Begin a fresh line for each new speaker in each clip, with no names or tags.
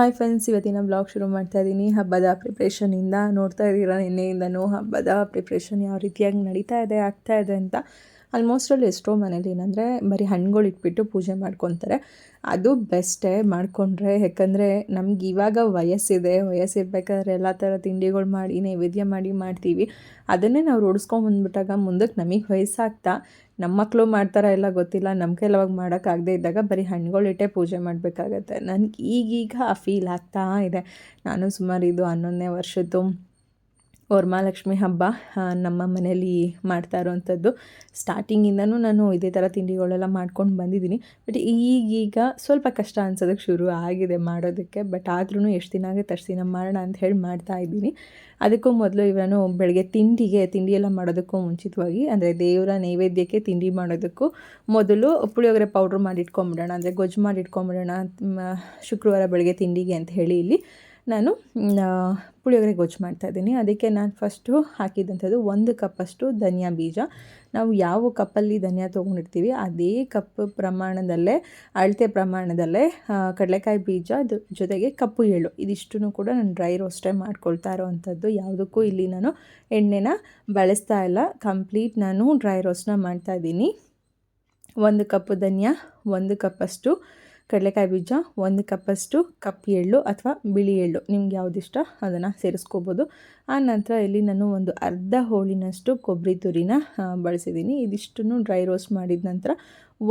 Hi friends ಇವತ್ತಿನ blog ಶುರು ಮಾಡ್ತಾ ಇದ್ದೀನಿ. ಹಬ್ಬದ ಪ್ರಿಪ್ರೇಷನಿಂದ ನೋಡ್ತಾ ಇದ್ದೀರಾ, ನಿನ್ನೆಯಿಂದನೂ ಹಬ್ಬದ ಪ್ರಿಪ್ರೇಷನ್ ಯಾವ ರೀತಿಯಾಗಿ ನಡೀತಾ ಇದೆ, ಆಗ್ತಾ ಇದೆ ಅಂತ. ಆಲ್ಮೋಸ್ಟ್ ಅಲ್ಲಿ ಎಷ್ಟೋ ಮನೇಲಿ ಏನಂದರೆ ಬರೀ ಹಣ್ಣುಗಳು ಇಟ್ಬಿಟ್ಟು ಪೂಜೆ ಮಾಡ್ಕೊತಾರೆ. ಅದು ಬೆಸ್ಟೇ ಮಾಡಿಕೊಂಡ್ರೆ. ಯಾಕಂದರೆ ನಮ್ಗೆ ಇವಾಗ ವಯಸ್ಸಿದೆ. ವಯಸ್ಸಿರ್ಬೇಕಾದ್ರೆ ಎಲ್ಲ ಥರ ತಿಂಡಿಗಳು ಮಾಡಿ, ನೈವೇದ್ಯ ಮಾಡಿ ಮಾಡ್ತೀವಿ. ಅದನ್ನೇ ನಾವು ರೂಢಿಸ್ಕೊಂಬಂದ್ಬಿಟ್ಟಾಗ ಮುಂದಕ್ಕೆ ನಮಗೆ ವಯಸ್ಸಾಗ್ತಾ ನಮ್ಮ ಮಕ್ಕಳು ಮಾಡ್ತಾರ ಎಲ್ಲ ಗೊತ್ತಿಲ್ಲ. ನಮ್ಮ ಕೈಲವಾಗ ಮಾಡೋಕ್ಕಾಗದೇ ಇದ್ದಾಗ ಬರೀ ಹಣ್ಣುಗಳಿಟ್ಟೆ ಪೂಜೆ ಮಾಡಬೇಕಾಗತ್ತೆ. ನನಗೆ ಈಗೀಗ ಫೀಲ್ ಆಗ್ತಾ ಇದೆ. ನಾನು ಸುಮಾರು ಇದು ಹನ್ನೊಂದನೇ ವರ್ಷದ್ದು. ವರಮಹಾಲಕ್ಷ್ಮಿ ಹಬ್ಬ ನಮ್ಮ ಮನೆಯಲ್ಲಿ ಮಾಡ್ತಾ ಇರೋವಂಥದ್ದು. ಸ್ಟಾರ್ಟಿಂಗಿಂದನೂ ನಾನು ಇದೇ ಥರ ತಿಂಡಿಗಳೆಲ್ಲ ಮಾಡ್ಕೊಂಡು ಬಂದಿದ್ದೀನಿ. ಬಟ್ ಈಗೀಗ ಸ್ವಲ್ಪ ಕಷ್ಟ ಅನ್ಸೋದಕ್ಕೆ ಶುರು ಆಗಿದೆ ಮಾಡೋದಕ್ಕೆ. ಬಟ್ ಆದ್ರೂ ಎಷ್ಟು ದಿನ ಆಗುತ್ತೆ, ಅಷ್ಟು ದಿನ ಮಾಡೋಣ ಅಂತ ಹೇಳಿ ಮಾಡ್ತಾ ಇದ್ದೀನಿ. ಅದಕ್ಕೂ ಮೊದಲು ಇವನು ಬೆಳಗ್ಗೆ ತಿಂಡಿಗೆ ತಿಂಡಿ ಎಲ್ಲ ಮಾಡೋದಕ್ಕೂ ಮುಂಚಿತವಾಗಿ, ಅಂದರೆ ದೇವರ ನೈವೇದ್ಯಕ್ಕೆ ತಿಂಡಿ ಮಾಡೋದಕ್ಕೂ ಮೊದಲು ಪುಳಿಯೋಗರೆ ಪೌಡ್ರ್ ಮಾಡಿ ಇಟ್ಕೊಂಬಿಡೋಣ ಅಂದರೆ ಗೊಜ್ಜು ಮಾಡಿ ಇಟ್ಕೊಂಬಿಡೋಣ ಶುಕ್ರವಾರ ಬೆಳಗ್ಗೆ ತಿಂಡಿಗೆ ಅಂತ ಹೇಳಿ ಇಲ್ಲಿ ನಾನು ಪುಳಿಯೋಗರೆ ಗೊಜ್ಜು ಮಾಡ್ತಾಯಿದ್ದೀನಿ ಅದಕ್ಕೆ ನಾನು ಫಸ್ಟು ಹಾಕಿದಂಥದ್ದು ಒಂದು ಕಪ್ಪಷ್ಟು ಧನಿಯಾ ಬೀಜ. ನಾವು ಯಾವ ಕಪ್ಪಲ್ಲಿ ಧನಿಯಾ ತೊಗೊಂಡಿರ್ತೀವಿ, ಅದೇ ಕಪ್ ಪ್ರಮಾಣದಲ್ಲೇ, ಅಳತೆ ಪ್ರಮಾಣದಲ್ಲೇ ಕಡಲೆಕಾಯಿ ಬೀಜ ಜೊತೆಗೆ ಕಪ್ಪು ಎಳ್ಳು. ಇದಿಷ್ಟು ಕೂಡ ನಾನು ಡ್ರೈ ರೋಸ್ಟೇ ಮಾಡ್ಕೊಳ್ತಾ ಇರೋವಂಥದ್ದು. ಯಾವುದಕ್ಕೂ ಇಲ್ಲಿ ನಾನು ಎಣ್ಣೆನ ಬಳಸ್ತಾ ಇಲ್ಲ. ಕಂಪ್ಲೀಟ್ ನಾನು ಡ್ರೈ ರೋಸ್ಟ್ನ ಮಾಡ್ತಾಯಿದ್ದೀನಿ ಒಂದು ಕಪ್ಪು ಧನಿಯಾ, ಒಂದು ಕಪ್ಪಷ್ಟು ಕಡಲೆಕಾಯಿ ಬೀಜ, ಒಂದು ಕಪ್ಪಷ್ಟು ಕಪ್ಪು ಎಳ್ಳು ಅಥವಾ ಬಿಳಿ ಎಳ್ಳು. ನಿಮ್ಗೆ ಯಾವುದಿಷ್ಟ ಅದನ್ನು ಸೇರಿಸ್ಕೋಬೋದು. ಆ ನಂತರ ಇಲ್ಲಿ ನಾನು ಒಂದು ಅರ್ಧ ಹೋಳಿನಷ್ಟು ಕೊಬ್ಬರಿ ತುರಿನ ಬಳಸಿದ್ದೀನಿ. ಇದಿಷ್ಟನ್ನು ಡ್ರೈ ರೋಸ್ಟ್ ಮಾಡಿದ ನಂತರ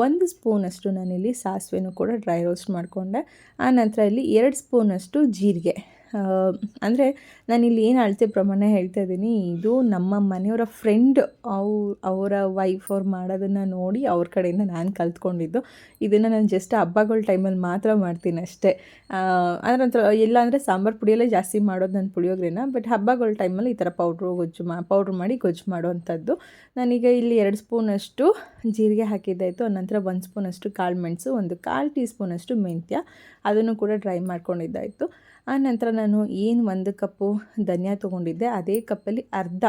ಒಂದು ಸ್ಪೂನಷ್ಟು ನಾನಿಲ್ಲಿ ಸಾಸಿವೆನೂ ಕೂಡ ಡ್ರೈ ರೋಸ್ಟ್ ಮಾಡಿಕೊಂಡೆ. ಆ ನಂತರ ಇಲ್ಲಿ ಎರಡು ಸ್ಪೂನಷ್ಟು ಜೀರಿಗೆ. ಅಂದರೆ ನಾನಿಲ್ಲಿ ಏನು ಅಳತೆ ಪ್ರಮಾಣ ಹೇಳ್ತಾ ಇದ್ದೀನಿ ಇದು ನಮ್ಮ ಮನೆಯವರ ಫ್ರೆಂಡ್ ಅವು, ಅವರ ವೈಫ್ ಅವ್ರು ಮಾಡೋದನ್ನು ನೋಡಿ ಅವ್ರ ಕಡೆಯಿಂದ ನಾನು ಕಲ್ತ್ಕೊಂಡಿದ್ದು. ಇದನ್ನು ನಾನು ಜಸ್ಟ್ ಹಬ್ಬಗಳ ಟೈಮಲ್ಲಿ ಮಾತ್ರ ಮಾಡ್ತೀನಿ ಅಷ್ಟೇ. ಅದರ ನಂತರ ಇಲ್ಲ ಅಂದರೆ ಸಾಂಬಾರು ಪುಡಿಯಲ್ಲೇ ಜಾಸ್ತಿ ಮಾಡೋದು ನಾನು ಪುಳಿಯೋಗ್ರೆನ ಬಟ್ ಹಬ್ಬಗಳ ಟೈಮಲ್ಲಿ ಈ ಥರ ಪೌಡ್ರು ಗೊಜ್ಜು ಮಾ ಪೌಡ್ರ್ ಮಾಡಿ ಗೊಜ್ಜು ಮಾಡುವಂಥದ್ದು ನಾನೀಗ ಇಲ್ಲಿ ಎರಡು ಸ್ಪೂನಷ್ಟು ಜೀರಿಗೆ ಹಾಕಿದ್ದಾಯಿತು ನಂತರ ಒಂದು ಸ್ಪೂನಷ್ಟು ಕಾಳು ಮೆಣಸು, ಒಂದು ಕಾಲು ಟೀ ಸ್ಪೂನಷ್ಟು ಮೆಂತ್ಯ, ಅದನ್ನು ಕೂಡ ಡ್ರೈ ಮಾಡ್ಕೊಂಡಿದ್ದಾಯಿತು. ಆ ನಂತರ ನಾನು ಏನು ಒಂದು ಕಪ್ಪು ಧನಿಯಾ ತೊಗೊಂಡಿದ್ದೆ, ಅದೇ ಕಪ್ಪಲ್ಲಿ ಅರ್ಧ,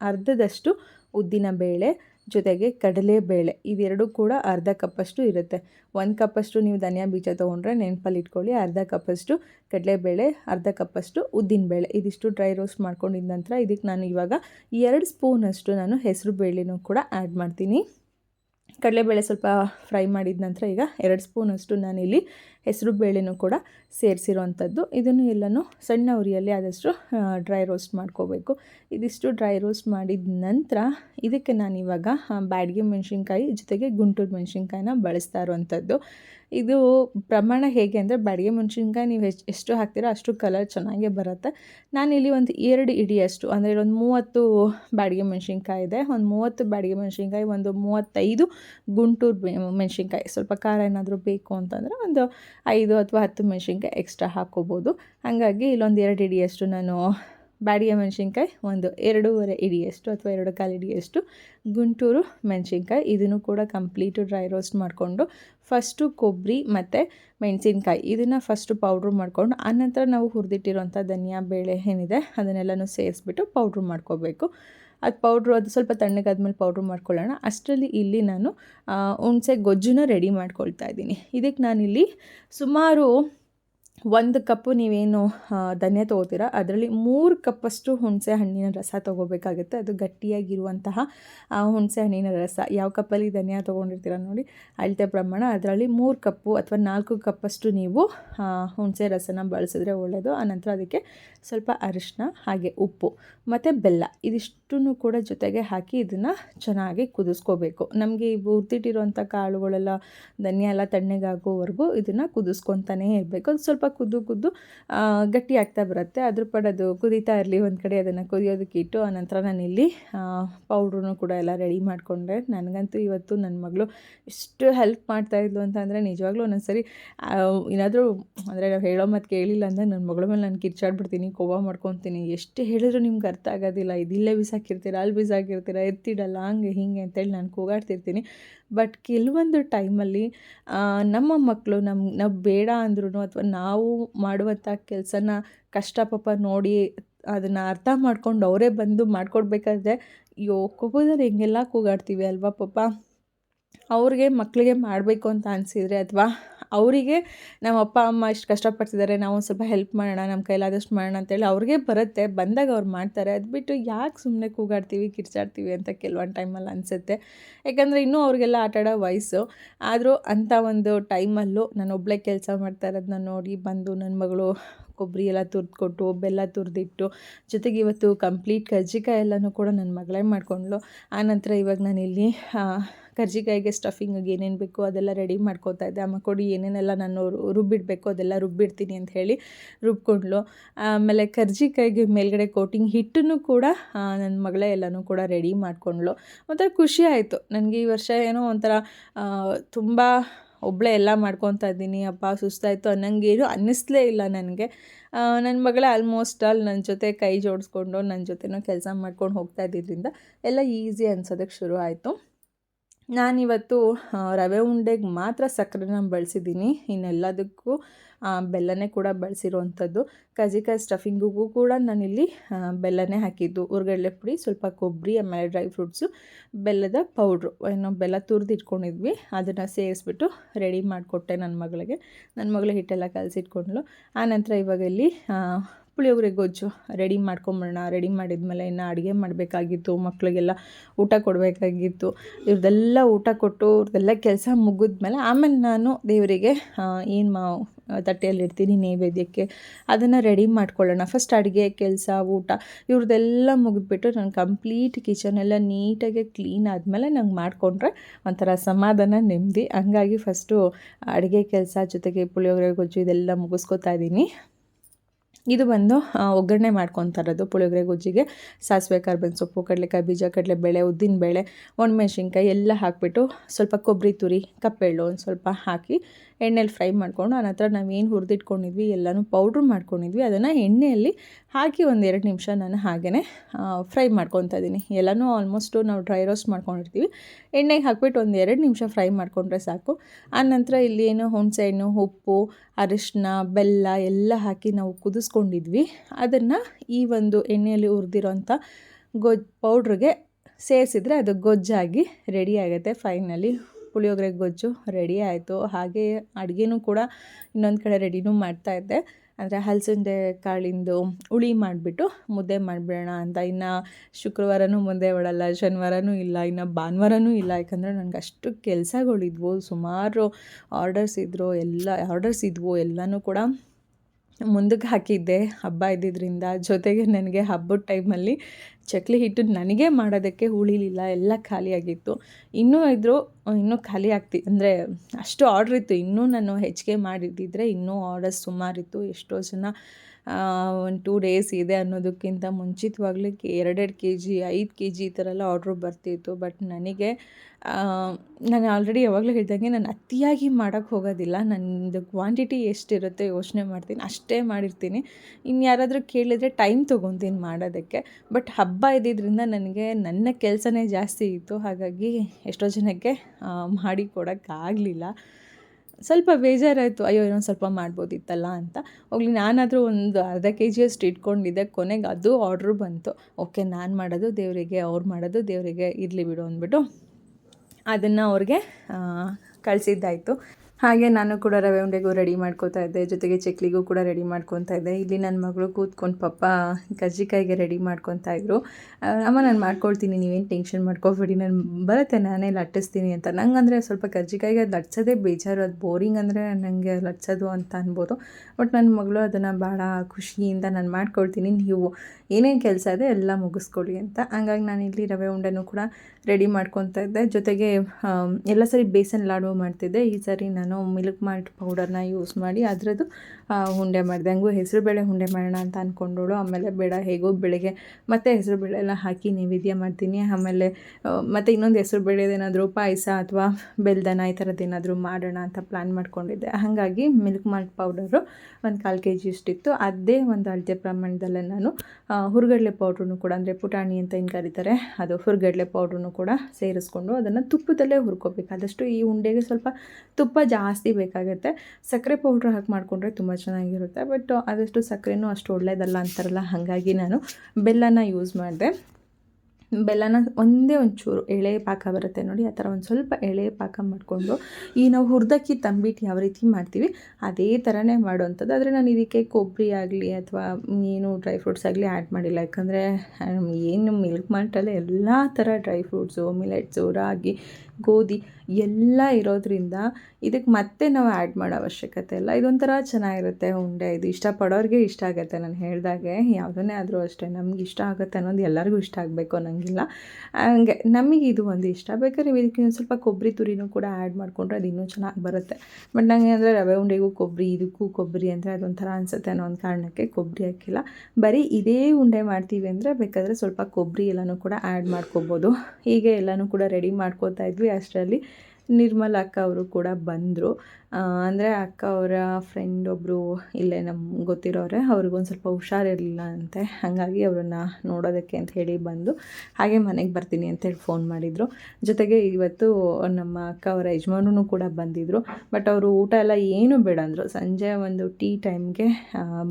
ಅರ್ಧದಷ್ಟು ಉದ್ದಿನ ಬೇಳೆ ಜೊತೆಗೆ ಕಡಲೆಬೇಳೆ ಇದೆರಡೂ ಕೂಡ ಅರ್ಧ ಕಪ್ಪಷ್ಟು ಇರುತ್ತೆ. ಒಂದು ಕಪ್ಪಷ್ಟು ನೀವು ಧನಿಯಾ ಬೀಜ ತೊಗೊಂಡ್ರೆ ನೆನಪಲ್ಲಿ ಇಟ್ಕೊಳ್ಳಿ, ಅರ್ಧ ಕಪ್ಪಷ್ಟು ಕಡಲೆಬೇಳೆ ಅರ್ಧ ಕಪ್ಪಷ್ಟು ಉದ್ದಿನಬೇಳೆ ಇದಿಷ್ಟು ಡ್ರೈ ರೋಸ್ಟ್ ಮಾಡ್ಕೊಂಡಿದ್ದ ನಂತರ ಇದಕ್ಕೆ ನಾನು ಇವಾಗ ಎರಡು ಸ್ಪೂನಷ್ಟು ನಾನು ಹೆಸರು ಬೇಳೆನೂ ಕೂಡ ಆ್ಯಡ್ ಮಾಡ್ತೀನಿ. ಕಡಲೆಬೇಳೆ ಸ್ವಲ್ಪ ಫ್ರೈ ಮಾಡಿದ ನಂತರ ಈಗ ಎರಡು ಸ್ಪೂನಷ್ಟು ನಾನಿಲ್ಲಿ ಹೆಸರು ಬೇಳೆನೂ ಕೂಡ ಸೇರಿಸಿರುವಂಥದ್ದು. ಇದನ್ನು ಎಲ್ಲನೂ ಸಣ್ಣ ಉರಿಯಲ್ಲಿ ಆದಷ್ಟು ಡ್ರೈ ರೋಸ್ಟ್ ಮಾಡ್ಕೋಬೇಕು. ಇದಿಷ್ಟು ಡ್ರೈ ರೋಸ್ಟ್ ಮಾಡಿದ ನಂತರ ಇದಕ್ಕೆ ನಾನಿವಾಗ ಬ್ಯಾಡ್ಗೆ ಮೆಣಸಿನ್ಕಾಯಿ ಜೊತೆಗೆ ಗುಂಟೂರು ಮೆಣಸಿನ್ಕಾಯಿನ ಬಳಸ್ತಾ ಇರುವಂಥದ್ದು. ಇದು ಪ್ರಮಾಣ ಹೇಗೆ ಅಂದರೆ, ಬ್ಯಾಡಿಗೆ ಮೆಣಸಿನ್ಕಾಯಿ ನೀವು ಎಷ್ಟು ಎಷ್ಟು ಹಾಕ್ತೀರೋ ಅಷ್ಟು ಕಲರ್ ಚೆನ್ನಾಗೇ ಬರುತ್ತೆ. ನಾನಿಲ್ಲಿ ಒಂದು ಎರಡು ಇಡಿಯಷ್ಟು, ಅಂದರೆ ಒಂದು ಮೂವತ್ತು ಬ್ಯಾಡಿಗೆ ಮೆಣಸಿನ್ಕಾಯಿ ಇದೆ. ಒಂದು ಮೂವತ್ತು ಬ್ಯಾಡಿಗೆ ಮೆಣಸಿನ್ಕಾಯಿ, ಒಂದು ಮೂವತ್ತೈದು ಗುಂಟೂರು ಮೆಣಸಿನ್ಕಾಯಿ. ಸ್ವಲ್ಪ ಖಾರ ಏನಾದರೂ ಬೇಕು ಅಂತಂದರೆ ಒಂದು ಐದು ಅಥವಾ ಹತ್ತು ಮೆಣಸಿನ್ಕಾಯಿ ಎಕ್ಸ್ಟ್ರಾ ಹಾಕ್ಕೋಬೋದು ಹಾಗಾಗಿ ಇಲ್ಲೊಂದು ಎರಡು ಇಡಿಯಷ್ಟು ನಾನು ಬ್ಯಾಡಿಯ ಮೆಣಸಿನ್ಕಾಯಿ, ಒಂದು ಎರಡೂವರೆ ಇಡಿಯಷ್ಟು ಅಥವಾ ಎರಡು ಕಾಲು ಇಡಿಯಷ್ಟು ಗುಂಟೂರು ಮೆಣಸಿನ್ಕಾಯಿ. ಇದನ್ನು ಕೂಡ ಕಂಪ್ಲೀಟು ಡ್ರೈ ರೋಸ್ಟ್ ಮಾಡಿಕೊಂಡು ಫಸ್ಟು ಕೊಬ್ಬರಿ ಮತ್ತು ಮೆಣಸಿನ್ಕಾಯಿ. ಇದನ್ನು ಫಸ್ಟು ಪೌಡ್ರ್ ಮಾಡಿಕೊಂಡು, ಆನಂತರ ನಾವು ಹುರಿದಿಟ್ಟಿರೋಂಥ ಧನಿಯಾ, ಬೇಳೆ ಏನಿದೆ ಅದನ್ನೆಲ್ಲನೂ ಸೇರಿಸ್ಬಿಟ್ಟು ಪೌಡ್ರ್ ಮಾಡ್ಕೋಬೇಕು. ಅದು ಪೌಡ್ರು ಅದು ಸ್ವಲ್ಪ ತಣ್ಣಗಾದ್ಮೇಲೆ ಪೌಡ್ರ್ ಮಾಡ್ಕೊಳ್ಳೋಣ. ಅಷ್ಟರಲ್ಲಿ ಇಲ್ಲಿ ನಾನು ಹುಣಸೆ ಗೊಜ್ಜನ್ನ ರೆಡಿ ಮಾಡ್ಕೊಳ್ತಾ ಇದ್ದೀನಿ. ಇದಕ್ಕೆ ನಾನಿಲ್ಲಿ ಸುಮಾರು ಒಂದು ಕಪ್ಪು ನೀವೇನು ಧನ್ಯ ತೊಗೋತೀರ? ಅದರಲ್ಲಿ ಮೂರು ಕಪ್ಪಷ್ಟು ಹುಣಸೆ ಹಣ್ಣಿನ ರಸ ತೊಗೋಬೇಕಾಗುತ್ತೆ. ಅದು ಗಟ್ಟಿಯಾಗಿರುವಂತಹ ಹುಣಸೆ ಹಣ್ಣಿನ ರಸ. ಯಾವ ಕಪ್ಪಲ್ಲಿ ಧನ್ಯ ತೊಗೊಂಡಿರ್ತೀರ ನೋಡಿ, ಅಳತೆ ಪ್ರಮಾಣ. ಅದರಲ್ಲಿ ಮೂರು ಕಪ್ಪು ಅಥವಾ ನಾಲ್ಕು ಕಪ್ಪಷ್ಟು ನೀವು ಹುಣಸೆ ರಸನ ಬಳಸಿದ್ರೆ ಒಳ್ಳೆಯದು ಆನಂತರ ಅದಕ್ಕೆ ಸ್ವಲ್ಪ ಅರಿಶಿನ ಹಾಗೆ ಉಪ್ಪು, ಮತ್ತು ಬೆಲ್ಲ. ಇದಿಷ್ಟನ್ನು ಕೂಡ ಜೊತೆಗೆ ಹಾಕಿ ಇದನ್ನು ಚೆನ್ನಾಗಿ ಕುದಿಸ್ಕೋಬೇಕು. ನಮಗೆ ಈ ಕಾಳುಗಳೆಲ್ಲ ಧನ್ಯ ಎಲ್ಲ ತಣ್ಣಗಾಗೋವರೆಗೂ ಇದನ್ನು ಕುದಿಸ್ಕೊತಾನೇ ಇರಬೇಕು. ಅದು ಸ್ವಲ್ಪ ಕುದ್ದು ಕುದ್ದು ಗಟ್ಟಿ ಆಗ್ತಾ ಬರುತ್ತೆ. ಅದ್ರ ಪಡೋದು ಕುದೀತಾ ಇರಲಿ, ಒಂದು ಕಡೆ ಅದನ್ನು ಕುದಿಯೋದಕ್ಕೆ ಇಟ್ಟು ಆನಂತರ ನಾನಿಲ್ಲಿ ಪೌಡ್ರೂ ಕೂಡ ಎಲ್ಲ ರೆಡಿ ಮಾಡಿಕೊಂಡೆ. ನನಗಂತೂ ಇವತ್ತು ನನ್ನ ಮಗಳು ಎಷ್ಟು ಹೆಲ್ಪ್ ಮಾಡ್ತಾಯಿದ್ಲು ಅಂತಂದರೆ ನಿಜವಾಗ್ಲೂ ಒಂದೊಂದ್ಸರಿ ಏನಾದರೂ ಅಂದರೆ ನಾವು ಹೇಳೋ ಮತ್ತು ಕೇಳಿಲ್ಲ ಅಂದರೆ ನನ್ನ ಮಗಳ ಮೇಲೆ ನಾನು ಕಿರ್ಚಾಡ್ಬಿಡ್ತೀನಿ ಕೋವ ಮಾಡ್ಕೊತೀನಿ. ಎಷ್ಟು ಹೇಳಿದ್ರು ನಿಮ್ಗೆ ಅರ್ಥ ಆಗೋದಿಲ್ಲ. ಇದಿಲ್ಲೇ ಬಿಸಾಕಿರ್ತೀರ, ಅಲ್ಲಿ ಬಿಸಾಕಿರ್ತೀರ, ಎತ್ತಿಡಲ್ಲ, ಹಂಗೆ ಹಿಂಗೆ ಅಂತೇಳಿ ನಾನು ಕೂಗಾಡ್ತಿರ್ತೀನಿ. ಬಟ್ ಕೆಲವೊಂದು ಟೈಮಲ್ಲಿ ನಮ್ಮ ಮಕ್ಕಳು ನಮ್ಮ ನಾವು ಬೇಡ ಅಂದ್ರೂ ಅಥವಾ ನಾವು ಮಾಡುವಂಥ ಕೆಲಸನ ಕಷ್ಟ ಪಾಪ ನೋಡಿ ಅದನ್ನು ಅರ್ಥ ಮಾಡ್ಕೊಂಡು ಅವರೇ ಬಂದು ಮಾಡಿಕೊಡ್ಬೇಕಾದ್ರೆ, ಅಯ್ಯೋ ಕೋಪದಲ್ಲಿ ಹೆಂಗೆಲ್ಲ ಕೂಗಾಡ್ತೀವಿ ಅಲ್ವಾ ಪಾಪ? ಅವ್ರಿಗೆ ಮಕ್ಕಳಿಗೆ ಮಾಡಬೇಕು ಅಂತ ಅನಿಸಿದರೆ ಅಥವಾ ಅವರಿಗೆ ನಮ್ಮ ಅಪ್ಪ, ಅಮ್ಮ ಇಷ್ಟು ಕಷ್ಟಪಡ್ತಿದ್ದಾರೆ ನಾವು ಒಂದು ಸ್ವಲ್ಪ ಹೆಲ್ಪ್ ಮಾಡೋಣ ನಮ್ಮ ಕೈಲಾದಷ್ಟು ಮಾಡೋಣ ಅಂತೇಳಿ ಅವ್ರಿಗೆ ಬರುತ್ತೆ. ಬಂದಾಗ ಅವ್ರು ಮಾಡ್ತಾರೆ. ಅದು ಬಿಟ್ಟು ಯಾಕೆ ಸುಮ್ಮನೆ ಕೂಗಾಡ್ತೀವಿ, ಕಿರ್ಚಾಡ್ತೀವಿ ಅಂತ ಕೆಲವೊಂದು ಟೈಮಲ್ಲಿ ಅನಿಸುತ್ತೆ. ಯಾಕಂದರೆ ಇನ್ನೂ ಅವ್ರಿಗೆಲ್ಲ ಆಟ ಆಡೋ ವಯಸ್ಸು. ಆದರೂ ಅಂಥ ಒಂದು ಟೈಮಲ್ಲೂ ನಾನು ಒಬ್ಬಳೇ ಕೆಲಸ ಮಾಡ್ತಾ ಇರೋದನ್ನ ನೋಡಿ ಬಂದು ನನ್ನ ಮಗಳು ಕೊಬ್ಬರಿ ಎಲ್ಲ ತುರಿದ್ಕೊಟ್ಟು, ಬೆಲ್ಲ ತುರಿದಿಟ್ಟು, ಜೊತೆಗೆ ಇವತ್ತು ಕಂಪ್ಲೀಟ್ ಕರ್ಜಿಕಾಯಿ ಎಲ್ಲನೂ ಕೂಡ ನನ್ನ ಮಗಳೇ ಮಾಡಿಕೊಂಡ್ಳು. ಆನಂತರ ಇವಾಗ ನಾನಿಲ್ಲಿ ಕರ್ಜಿಕಾಯಿಗೆ ಸ್ಟಫಿಂಗಾಗಿ ಏನೇನು ಬೇಕು ಅದೆಲ್ಲ ರೆಡಿ ಮಾಡ್ಕೋತಾ ಇದ್ದೆ. ಅಮ್ಮ ಕೊಡಿ ಏನೇನೆಲ್ಲ ನಾನು ರುಬ್ಬಿಡಬೇಕು ಅದೆಲ್ಲ ರುಬ್ಬಿಡ್ತೀನಿ ಅಂತ ಹೇಳಿ ರುಬ್ಕೊಂಡ್ಲು ಆಮೇಲೆ ಕರ್ಜಿಕಾಯಿಗೆ ಮೇಲ್ಗಡೆ ಕೋಟಿಂಗ್ ಹಿಟ್ಟನ್ನು ಕೂಡ ನನ್ನ ಮಗಳೇ ಎಲ್ಲನೂ ಕೂಡ ರೆಡಿ ಮಾಡ್ಕೊಂಡ್ಳು. ಒಂಥರ ಖುಷಿ ಆಯಿತು. ನನಗೆ ಈ ವರ್ಷ ಏನೋ ಒಂಥರ ತುಂಬ ಒಬ್ಬಳೇ ಎಲ್ಲ ಮಾಡ್ಕೊತಾ ಇದ್ದೀನಿ, ಅಪ್ಪ ಸುಸ್ತಾಯಿತು ಅನ್ನಂಗೇನು ಅನ್ನಿಸ್ಲೇ ಇಲ್ಲ ನನಗೆ. ನನ್ನ ಮಗಳೇ ಆಲ್ಮೋಸ್ಟ್ ಆಲ್ ನನ್ನ ಜೊತೆ ಕೈ ಜೋಡಿಸ್ಕೊಂಡು ನನ್ನ ಜೊತೆನೂ ಕೆಲಸ ಮಾಡ್ಕೊಂಡು ಹೋಗ್ತಾ ಇದ್ದಿದ್ದರಿಂದ ಎಲ್ಲ ಈಸಿ ಅನ್ಸೋದಕ್ಕೆ ಶುರು ಆಯಿತು. ನಾನಿವತ್ತು ರವೆ ಉಂಡೆಗೆ ಮಾತ್ರ ಸಕ್ಕರೆನ ಬಳಸಿದ್ದೀನಿ, ಇನ್ನೆಲ್ಲದಕ್ಕೂ ಬೆಲ್ಲನೇ ಕೂಡ ಬಳಸಿರುವಂಥದ್ದು. ಕಜಿಕಾಯಿ ಸ್ಟಫಿಂಗಿಗೂ ಕೂಡ ನಾನಿಲ್ಲಿ ಬೆಲ್ಲನೇ ಹಾಕಿದ್ದು. ಉರ್ಗಡ್ಲೆ ಪುಡಿ, ಸ್ವಲ್ಪ ಕೊಬ್ಬರಿ, ಆಮೇಲೆ ಡ್ರೈ ಫ್ರೂಟ್ಸು, ಬೆಲ್ಲದ ಪೌಡ್ರು. ಏನೋ ಬೆಲ್ಲ ತುರಿದು ಇಟ್ಕೊಂಡಿದ್ವಿ. ಅದನ್ನು ಸೇರಿಸ್ಬಿಟ್ಟು ರೆಡಿ ಮಾಡಿಕೊಟ್ಟೆ ನನ್ನ ಮಗಳಿಗೆ. ನನ್ನ ಮಗಳು ಹಿಟ್ಟೆಲ್ಲ ಕಲಸಿಟ್ಕೊಂಡ್ಳು. ಆನಂತರ ಇವಾಗ ಇಲ್ಲಿ ಪುಳಿಯೋಗರೆ ಗೊಜ್ಜು ರೆಡಿ ಮಾಡ್ಕೊಂಬಿಡೋಣ ರೆಡಿ ಮಾಡಿದ್ಮೇಲೆ ಇನ್ನು ಅಡುಗೆ ಮಾಡಬೇಕಾಗಿತ್ತು. ಮಕ್ಕಳಿಗೆಲ್ಲ ಊಟ ಕೊಡಬೇಕಾಗಿತ್ತು. ಇವ್ರದ್ದೆಲ್ಲ ಊಟ ಕೊಟ್ಟು ಇವ್ರದ್ದೆಲ್ಲ ಕೆಲಸ ಮುಗಿದ್ಮೇಲೆ ಆಮೇಲೆ ನಾನು ದೇವರಿಗೆ ಏನು ಮಾ ತಟ್ಟೆಯಲ್ಲಿ ಇಡ್ತೀನಿ ನೈವೇದ್ಯಕ್ಕೆ ಅದನ್ನು ರೆಡಿ ಮಾಡ್ಕೊಳ್ಳೋಣ. ಫಸ್ಟ್ ಅಡುಗೆ, ಕೆಲಸ, ಊಟ ಇವ್ರದ್ದೆಲ್ಲ ಮುಗಿದ್ಬಿಟ್ಟು ನಾನು ಕಂಪ್ಲೀಟ್ ಕಿಚನ್ ಎಲ್ಲ ನೀಟಾಗಿ ಕ್ಲೀನ್ ಆದಮೇಲೆ ನಂಗೆ ಮಾಡಿಕೊಂಡ್ರೆ ಒಂಥರ ಸಮಾಧಾನ, ನೆಮ್ಮದಿ. ಹಂಗಾಗಿ ಫಸ್ಟು ಅಡುಗೆ, ಕೆಲಸ ಜೊತೆಗೆ ಪುಳಿಯೋಗರೆ, ಗೊಜ್ಜು ಇದೆಲ್ಲ ಮುಗಿಸ್ಕೊತಾ ಇದ್ದೀನಿ. ಇದು ಬಂದು ಒಗ್ಗರಣೆ ಮಾಡ್ಕೊತಾ ಇರೋದು ಪುಳಿಯೋಗರೆ, ಗೊಜ್ಜಿಗೆ, ಸಾಸಿವೆ, ಕರ್ಬೇವಿನ ಸೊಪ್ಪು, ಕಡಲೆಕಾಯಿ ಬೀಜ ಕಡಲೆ ಬೇಳೆ ಉದ್ದಿನ ಬೇಳೆ, ಒಣಮೆಣ್ಸಿನ್ಕಾಯಿ ಎಲ್ಲ ಹಾಕಿಬಿಟ್ಟು ಸ್ವಲ್ಪ ಕೊಬ್ಬರಿ ತುರಿ, ಕಪ್ಪೆಳ್ಳು ಒಂದು ಸ್ವಲ್ಪ ಹಾಕಿ ಎಣ್ಣೆಲಿ ಫ್ರೈ ಮಾಡಿಕೊಂಡು ಆನಂತರ ನಾವೇನು ಹುರಿದಿಟ್ಕೊಂಡಿದ್ವಿ, ಎಲ್ಲನೂ ಪೌಡ್ರ್ ಮಾಡ್ಕೊಂಡಿದ್ವಿ. ಅದನ್ನು ಎಣ್ಣೆಯಲ್ಲಿ ಹಾಕಿ ಒಂದು ಎರಡು ನಿಮಿಷ ನಾನು ಹಾಗೆಯೇ ಫ್ರೈ ಮಾಡ್ಕೊತಾ ಇದ್ದೀನಿ. ಎಲ್ಲನೂ ಆಲ್ಮೋಸ್ಟು ನಾವು ಡ್ರೈ ರೋಸ್ಟ್ ಮಾಡ್ಕೊಂಡಿರ್ತೀವಿ. ಎಣ್ಣೆಗೆ ಹಾಕ್ಬಿಟ್ಟು ಒಂದು ಎರಡು ನಿಮಿಷ ಫ್ರೈ ಮಾಡಿಕೊಂಡ್ರೆ ಸಾಕು. ಆನಂತರ ಇಲ್ಲಿ ಏನು ಹುಣಸೆ ಹಣ್ಣು, ಉಪ್ಪು ಅರಿಶಿನ ಬೆಲ್ಲ ಎಲ್ಲ ಹಾಕಿ ನಾವು ಕುದಿಸ್ಕೊಂಡಿದ್ವಿ. ಅದನ್ನು ಈ ಒಂದು ಎಣ್ಣೆಯಲ್ಲಿ ಹುರಿದಿರೋಂಥ ಗೊಜ್ ಪೌಡ್ರಿಗೆ ಸೇರಿಸಿದ್ರೆ ಅದು ಗೊಜ್ಜಾಗಿ ರೆಡಿ ಆಗುತ್ತೆ ಫೈನಲಿ ಪುಳಿಯೋಗರೆ ಗೊಜ್ಜು ರೆಡಿ ಆಯಿತು. ಹಾಗೆ ಅಡುಗೆನೂ ಕೂಡ ಇನ್ನೊಂದು ಕಡೆ ರೆಡಿನೂ ಮಾಡ್ತಾಯಿದ್ದೆ ಅಂದರೆ ಹಲಸಂದೆ ಕಾಳಿಂದು ಹುಳಿ ಮಾಡಿಬಿಟ್ಟು ಮುದ್ದೆ ಮಾಡಿಬಿಡೋಣ ಅಂತ. ಇನ್ನು ಶುಕ್ರವಾರನೂ ಮುಂದೆ ಮಾಡಲ್ಲ ಶನಿವಾರನೂ ಇಲ್ಲ, ಇನ್ನು ಭಾನುವಾರನೂ ಇಲ್ಲ. ಯಾಕಂದರೆ ನನಗೆ ಅಷ್ಟು ಕೆಲಸಗಳಿದ್ವು. ಸುಮಾರು ಆರ್ಡರ್ಸ್ ಇದ್ದರು ಎಲ್ಲ ಆರ್ಡರ್ಸ್ ಇದ್ವು, ಎಲ್ಲನೂ ಕೂಡ ಮುಂದಕ್ಕೆ ಹಾಕಿದ್ದೆ. ಹಬ್ಬ ಇದ್ದಿದ್ದರಿಂದ ಜೊತೆಗೆ ನನಗೆ ಹಬ್ಬದ ಟೈಮಲ್ಲಿ ಚಕ್ಲಿ ಹಿಟ್ಟು ನನಗೆ ಮಾಡೋದಕ್ಕೆ ಉಳಿಲಿಲ್ಲ ಎಲ್ಲ ಖಾಲಿಯಾಗಿತ್ತು. ಇನ್ನೂ ಇದ್ರು, ಇನ್ನೂ ಖಾಲಿ ಆಗ್ತಿ, ಅಂದರೆ ಅಷ್ಟು ಆರ್ಡ್ರ್ ಇತ್ತು. ಇನ್ನೂ ನಾನು ಹೆಚ್ಚಿಗೆ ಮಾಡಿದ್ದಿದ್ರೆ ಇನ್ನೂ ಆರ್ಡರ್ಸ್ ಸುಮಾರಿತ್ತು, ಎಷ್ಟೋ ಜನ ಒಂದು ಟೂ ಡೇಸ್ ಇದೆ ಅನ್ನೋದಕ್ಕಿಂತ ಮುಂಚಿತವಾಗ್ಲೇ ಎರಡೆರಡು ಕೆ ಜಿ ಐದು ಕೆ ಜಿ ಈ ಥರ ಎಲ್ಲ ಆರ್ಡ್ರು ಬರ್ತಿತ್ತು. ಬಟ್ ನನಗೆ ನಾನು ಆಲ್ರೆಡಿ ಯಾವಾಗಲೂ ಹೇಳಿದಂಗೆ ನಾನು ಅತಿಯಾಗಿ ಮಾಡೋಕ್ಕೆ ಹೋಗೋದಿಲ್ಲ. ನನ್ನದು ಕ್ವಾಂಟಿಟಿ ಎಷ್ಟಿರುತ್ತೆ ಯೋಚನೆ ಮಾಡ್ತೀನಿ. ಅಷ್ಟೇ ಮಾಡಿರ್ತೀನಿ. ಇನ್ನು ಯಾರಾದರೂ ಕೇಳಿದರೆ ಟೈಮ್ ತೊಗೊತೀನಿ ಮಾಡೋದಕ್ಕೆ. ಬಟ್ ಹಬ್ಬ ಇದ್ದಿದ್ದರಿಂದ ನನಗೆ, ನನ್ನ ಕೆಲಸನೇ ಜಾಸ್ತಿ ಇತ್ತು. ಹಾಗಾಗಿ ಎಷ್ಟೋ ಜನಕ್ಕೆ ಮಾಡಿ ಕೊಡೋಕ್ಕಾಗಲಿಲ್ಲ. ಸ್ವಲ್ಪ ಬೇಜಾರಾಯಿತು, ಅಯ್ಯೋ, ಇನ್ನೊಂದು ಸ್ವಲ್ಪ ಮಾಡ್ಬೋದಿತ್ತಲ್ಲ ಅಂತ. ಹೋಗ್ಲಿ, ನಾನಾದರೂ ಒಂದು ಅರ್ಧ ಕೆ ಜಿಯಷ್ಟು ಇಟ್ಕೊಂಡಿದ್ದೆ. ಕೊನೆಗೆ ಅದು ಆರ್ಡ್ರು ಬಂತು. ಓಕೆ, ನಾನು ಮಾಡೋದು, ದೇವರಿಗೆ, ಅವ್ರು ಮಾಡೋದು, ದೇವರಿಗೆ ಇರಲಿ ಬಿಡು, ಅಂದ್ಬಿಟ್ಟು ಅದನ್ನು ಅವ್ರಿಗೆ ಕಳಿಸಿದ್ದಾಯಿತು. ಹಾಗೆ ನಾನು ಕೂಡ ರವೆ ಉಂಡೆಗೂ ರೆಡಿ ಮಾಡ್ಕೋತಾ ಇದ್ದೆ. ಜೊತೆಗೆ ಚಕ್ಲಿಗೂ ಕೂಡ ರೆಡಿ ಮಾಡ್ಕೊತಾ ಇದ್ದೆ. ಇಲ್ಲಿ ನನ್ನ ಮಗಳು ಕೂತ್ಕೊಂಡು ಪಪ್ಪ ಕಜ್ಜಿಕಾಯಿಗೆ ರೆಡಿ ಮಾಡ್ಕೊತಾ ಇದ್ರು. ಅಮ್ಮ ನಾನು ಮಾಡ್ಕೊಳ್ತೀನಿ, ನೀವೇನು ಟೆನ್ಷನ್ ಮಾಡ್ಕೋಬೇಡಿ. ನಾನು ಬರುತ್ತೆ, ನಾನೇ ಲಟ್ಟಿಸ್ತೀನಿ ಅಂತ. ನಂಗಂದರೆ ಸ್ವಲ್ಪ ಕಜ್ಜಿಕಾಯಿಗೆ ಅದು ಲಟ್ಸೋದೇ ಬೇಜಾರು. ಅದು ಬೋರಿಂಗ್ ಅಂದರೆ ನನಗೆ ಲಟ್ಸೋದು ಅಂತ ಅನ್ಬೋದು. ಬಟ್ ನನ್ನ ಮಗಳು ಅದನ್ನು ಭಾಳ ಖುಷಿಯಿಂದ ನಾನು ಮಾಡ್ಕೊಳ್ತೀನಿ. ನೀವು ಏನೇನು ಕೆಲಸ ಇದೆ ಎಲ್ಲ ಮುಗಿಸ್ಕೊಳ್ಳಿ ಅಂತ. ಹಂಗಾಗಿ ನಾನು ಇಲ್ಲಿ ರವೆ ಉಂಡೆನೂ ಕೂಡ ರೆಡಿ ಮಾಡ್ಕೊತಾ ಇದ್ದೆ. ಜೊತೆಗೆ ಎಲ್ಲ ಸರಿ ಬೇಸನ್ ಲಾಡು ಮಾಡ್ತಿದ್ದೆ. ಈ ಸರಿ ನಾನು ಮಿಲ್ಕ್ ಮಾಲ್ಟ್ ಪೌಡರ್ನ ಯೂಸ್ ಮಾಡಿ ಅದರದ್ದು ಉಂಡೆ ಮಾಡಿದೆ. ಹಂಗೂ ಹೆಸರುಬೇಳೆ ಉಂಡೆ ಮಾಡೋಣ ಅಂತ ಅಂದ್ಕೊಂಡೋಳು ಆಮೇಲೆ ಬೇಡ, ಹೇಗೋ ಬೆಳಗ್ಗೆ ಮತ್ತೆ ಹೆಸರುಬೇಳೆ ಎಲ್ಲ ಹಾಕಿ ನೈವೇದ್ಯ ಮಾಡ್ತೀನಿ. ಆಮೇಲೆ ಮತ್ತೆ ಇನ್ನೊಂದು ಹೆಸರುಬೇಳೆದೇನಾದರೂ ಪಾಯಸ ಅಥವಾ ಬೆಲ್ದನ ಈ ಥರದ್ದು ಏನಾದರೂ ಮಾಡೋಣ ಅಂತ ಪ್ಲ್ಯಾನ್ ಮಾಡ್ಕೊಂಡಿದ್ದೆ. ಹಾಗಾಗಿ ಮಿಲ್ಕ್ ಮಾಲ್ಟ್ ಪೌಡರು ಒಂದು ಕಾಲು ಕೆ ಜಿ ಇಷ್ಟಿತ್ತು. ಅದೇ ಒಂದು ಅಳತೆ ಪ್ರಮಾಣದಲ್ಲೇ ನಾನು ಹುರ್ಗಡ್ಲೆ ಪೌಡ್ರೂ ಕೂಡ, ಅಂದರೆ ಪುಟಾಣಿ ಅಂತ ಏನು ಕರೀತಾರೆ, ಅದು ಹುರ್ಗಡ್ಲೆ ಪೌಡ್ರೂ ಕೂಡ ಸೇರಿಸ್ಕೊಂಡು ಅದನ್ನು ತುಪ್ಪದಲ್ಲೇ ಹುರ್ಕೋಬೇಕು. ಆದಷ್ಟು ಈ ಉಂಡೆಗೆ ಸ್ವಲ್ಪ ತುಪ್ಪ ಜಾಸ್ತಿ ಬೇಕಾಗುತ್ತೆ. ಸಕ್ಕರೆ ಪೌಡ್ರ್ ಹಾಕಿ ಮಾಡಿಕೊಂಡ್ರೆ ತುಂಬ ಚೆನ್ನಾಗಿರುತ್ತೆ. ಬಟ್ ಆದಷ್ಟು ಸಕ್ಕರೆನೂ ಅಷ್ಟು ಒಳ್ಳೆಯದಲ್ಲ ಅಂತಾರಲ್ಲ, ಹಾಗಾಗಿ ನಾನು ಬೆಲ್ಲನ ಯೂಸ್ ಮಾಡಿದೆ. ಬೆಲ್ಲನ ಒಂದೇ ಒಂಚೂರು ಎಳೆ ಪಾಕ ಬರುತ್ತೆ ನೋಡಿ, ಆ ಥರ ಒಂದು ಸ್ವಲ್ಪ ಎಳೆ ಪಾಕ ಮಾಡಿಕೊಂಡು ಈ ನಾವು ಹುರಿದಕ್ಕಿ ತಂಬಿಟ್ಟು ಯಾವ ರೀತಿ ಮಾಡ್ತೀವಿ, ಅದೇ ಥರನೇ ಮಾಡುವಂಥದ್ದು. ಆದರೆ ನಾನು ಇದಕ್ಕೆ ಕೊಬ್ಬರಿ ಆಗಲಿ ಅಥವಾ ಏನು ಡ್ರೈ ಫ್ರೂಟ್ಸ್ ಆಗಲಿ ಆ್ಯಡ್ ಮಾಡಿಲ್ಲ. ಯಾಕಂದರೆ ಏನು ಮಿಲ್ಕ್ ಮಾಲ್ಟಲ್ಲೇ ಎಲ್ಲ ಥರ ಡ್ರೈ ಫ್ರೂಟ್ಸು ಮಿಲೆಟ್ಸು ರಾಗಿ, ಗೋಧಿ ಎಲ್ಲ ಇರೋದ್ರಿಂದ ಇದಕ್ಕೆ ಮತ್ತೆ ನಾವು ಆ್ಯಡ್ ಮಾಡೋ ಅವಶ್ಯಕತೆ ಇಲ್ಲ. ಇದೊಂಥರ ಚೆನ್ನಾಗಿರುತ್ತೆ ಉಂಡೆ. ಇದು ಇಷ್ಟಪಡೋರಿಗೆ ಇಷ್ಟ ಆಗುತ್ತೆ ನಾನು ಹೇಳಿದಾಗೆ. ಯಾವುದನ್ನೇ ಆದರೂ ಅಷ್ಟೇ. ನಮ್ಗೆ ಇಷ್ಟ ಆಗುತ್ತೆ ಅನ್ನೋದು ಎಲ್ಲರಿಗೂ ಇಷ್ಟ ಆಗಬೇಕು ಅನ್ನೋಂಗಿಲ್ಲ. ಹಂಗೆ ನಮಗೆ ಇದು ಒಂದು ಇಷ್ಟ. ಬೇಕಾದ್ರೆ ನೀವು ಇದಕ್ಕೆ ಒಂದು ಸ್ವಲ್ಪ ಕೊಬ್ಬರಿ ತುರಿನೂ ಕೂಡ ಆ್ಯಡ್ ಮಾಡಿಕೊಂಡ್ರೆ ಅದು ಇನ್ನೂ ಚೆನ್ನಾಗಿ ಬರುತ್ತೆ. ಬಟ್ ನನಗೆ ಅಂದರೆ ರವೆ ಉಂಡೆಗೂ ಕೊಬ್ಬರಿ, ಇದಕ್ಕೂ ಕೊಬ್ಬರಿ ಅಂದರೆ ಅದೊಂಥರ ಅನಿಸುತ್ತೆ ಅನ್ನೋ ಒಂದು ಕಾರಣಕ್ಕೆ ಕೊಬ್ಬರಿ ಹಾಕಿಲ್ಲ. ಬರೀ ಇದೇ ಉಂಡೆ ಮಾಡ್ತೀವಿ ಅಂದರೆ ಬೇಕಾದರೆ ಸ್ವಲ್ಪ ಕೊಬ್ಬರಿ ಎಲ್ಲನೂ ಕೂಡ ಆ್ಯಡ್ ಮಾಡ್ಕೋಬೋದು. ಹೀಗೆ ಎಲ್ಲನೂ ಕೂಡ ರೆಡಿ ಮಾಡ್ಕೋತಾ ಇದ್ವಿ ಅಷ್ಟರಲ್ಲಿ. ನಿರ್ಮಲ ಅಕ್ಕ ಅವರು ಕೂಡ ಬಂದರು. ಅಂದರೆ ಅಕ್ಕ ಅವರ ಫ್ರೆಂಡ್ ಒಬ್ಬರು ಇಲ್ಲೇ ನಮ್ಮ ಗೊತ್ತಿರೋರೆ, ಅವ್ರಿಗೊಂದು ಸ್ವಲ್ಪ ಹುಷಾರಿರಲಿಲ್ಲ ಅಂತೆ. ಹಾಗಾಗಿ ಅವರನ್ನು ನೋಡೋದಕ್ಕೆ ಅಂತ ಹೇಳಿ ಬಂದು ಹಾಗೆ ಮನೆಗೆ ಬರ್ತೀನಿ ಅಂತೇಳಿ ಫೋನ್ ಮಾಡಿದರು. ಜೊತೆಗೆ ಇವತ್ತು ನಮ್ಮ ಅಕ್ಕ ಅವರ ಯಜಮಾನೂ ಕೂಡ ಬಂದಿದ್ದರು ಬಟ್ ಅವರು ಊಟ ಎಲ್ಲ ಏನೂ ಬೇಡ ಅಂದರು. ಸಂಜೆ ಒಂದು ಟೀ ಟೈಮ್ಗೆ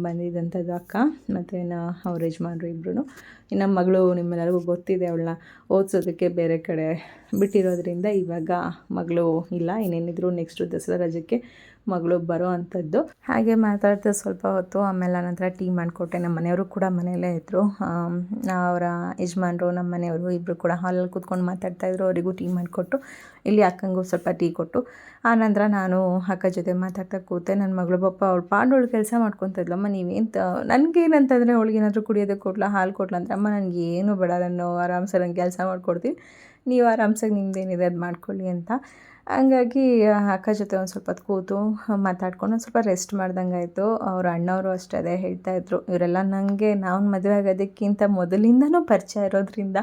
ಬಂದಿದ್ದಂಥದ್ದು ಅಕ್ಕ ಮತ್ತು ನಾ, ಅವ್ರ ಯಜಮಾನರು ಇಬ್ಬರು ನಮ್ಮ ಮಗಳು ನಿಮ್ಮೆಲ್ಲರಿಗೂ ಗೊತ್ತಿದೆ ಅವಳನ್ನ ಓದಿಸೋದಕ್ಕೆ ಬೇರೆ ಕಡೆ ಬಿಟ್ಟಿರೋದ್ರಿಂದ ಇವಾಗ ಮಗಳು ಇಲ್ಲ. ಇನ್ನೇನಿದ್ರು ನೆಕ್ಸ್ಟು ದಸರಾ ರಜಕ್ಕೆ ಮಗಳು ಬರೋ ಅಂಥದ್ದು. ಹಾಗೆ ಮಾತಾಡ್ತಾ ಸ್ವಲ್ಪ ಹೊತ್ತು ಆಮೇಲೆ ನಂತರ ಟೀ ಮಾಡಿಕೊಟ್ಟೆ. ನಮ್ಮ ಮನೆಯವರು ಕೂಡ ಮನೆಯಲ್ಲೇ ಇದ್ದರು ಅವರ ಯಜಮಾನರು, ನಮ್ಮ ಮನೆಯವರು ಇಬ್ಬರು ಕೂಡ ಹಾಲಲ್ಲಿ ಕೂತ್ಕೊಂಡು ಮಾತಾಡ್ತಾಯಿದ್ರು ಅವರಿಗೂ ಟೀ ಮಾಡಿಕೊಟ್ಟು, ಇಲ್ಲಿ ಅಕ್ಕಂಗೂ ಸ್ವಲ್ಪ ಟೀ ಕೊಟ್ಟು. ಆನಂತರ ನಾನು ಅಕ್ಕ ಜೊತೆ ಮಾತಾಡ್ತಾ ಕೂತೆ. ನನ್ನ ಮಗಳು ಪಪ್ಪ ಅವಳು ಪಾಂಡೋಳು ಕೆಲಸ ಮಾಡ್ಕೊತಿದ್ಲಮ್ಮ ನೀವೇನು ನನಗೇನಂತಂದರೆ ಅವಳಿಗೆ ಏನಾದರೂ ಕುಡಿಯೋದಕ್ಕೆ ಕೊಟ್ಲ ಹಾಲು ಕೊಟ್ಲ ಅಂದ್ರೆ, ಅಮ್ಮ, ನನಗೆ ಏನು ಬೇಡ. ನಾನು ಆರಾಮ್ಸೆ ನಂಗೆ ಕೆಲಸ ಮಾಡ್ಕೊಡ್ತೀನಿ. ನೀವು ಆರಾಮ್ಸಾಗಿ ನಿಮ್ದೇನಿದೆ, ಅದು ಮಾಡ್ಕೊಳ್ಳಿ ಅಂತ. ಹಂಗಾಗಿ ಅಕ್ಕ ಜೊತೆ ಒಂದು ಸ್ವಲ್ಪ ಹೊತ್ತು ಕೂತು ಮಾತಾಡ್ಕೊಂಡು ಒಂದು ಸ್ವಲ್ಪ ರೆಸ್ಟ್ ಮಾಡ್ದಂಗೆ ಆಯಿತು. ಅವ್ರ ಅಣ್ಣವರು ಅಷ್ಟೇ ಅದೇ ಹೇಳ್ತಾಯಿದ್ರು ಇವರೆಲ್ಲ ನನಗೆ ನಾವು ಮದುವೆ ಆಗೋದಕ್ಕಿಂತ ಮೊದಲಿಂದನೂ ಪರಿಚಯ ಇರೋದ್ರಿಂದ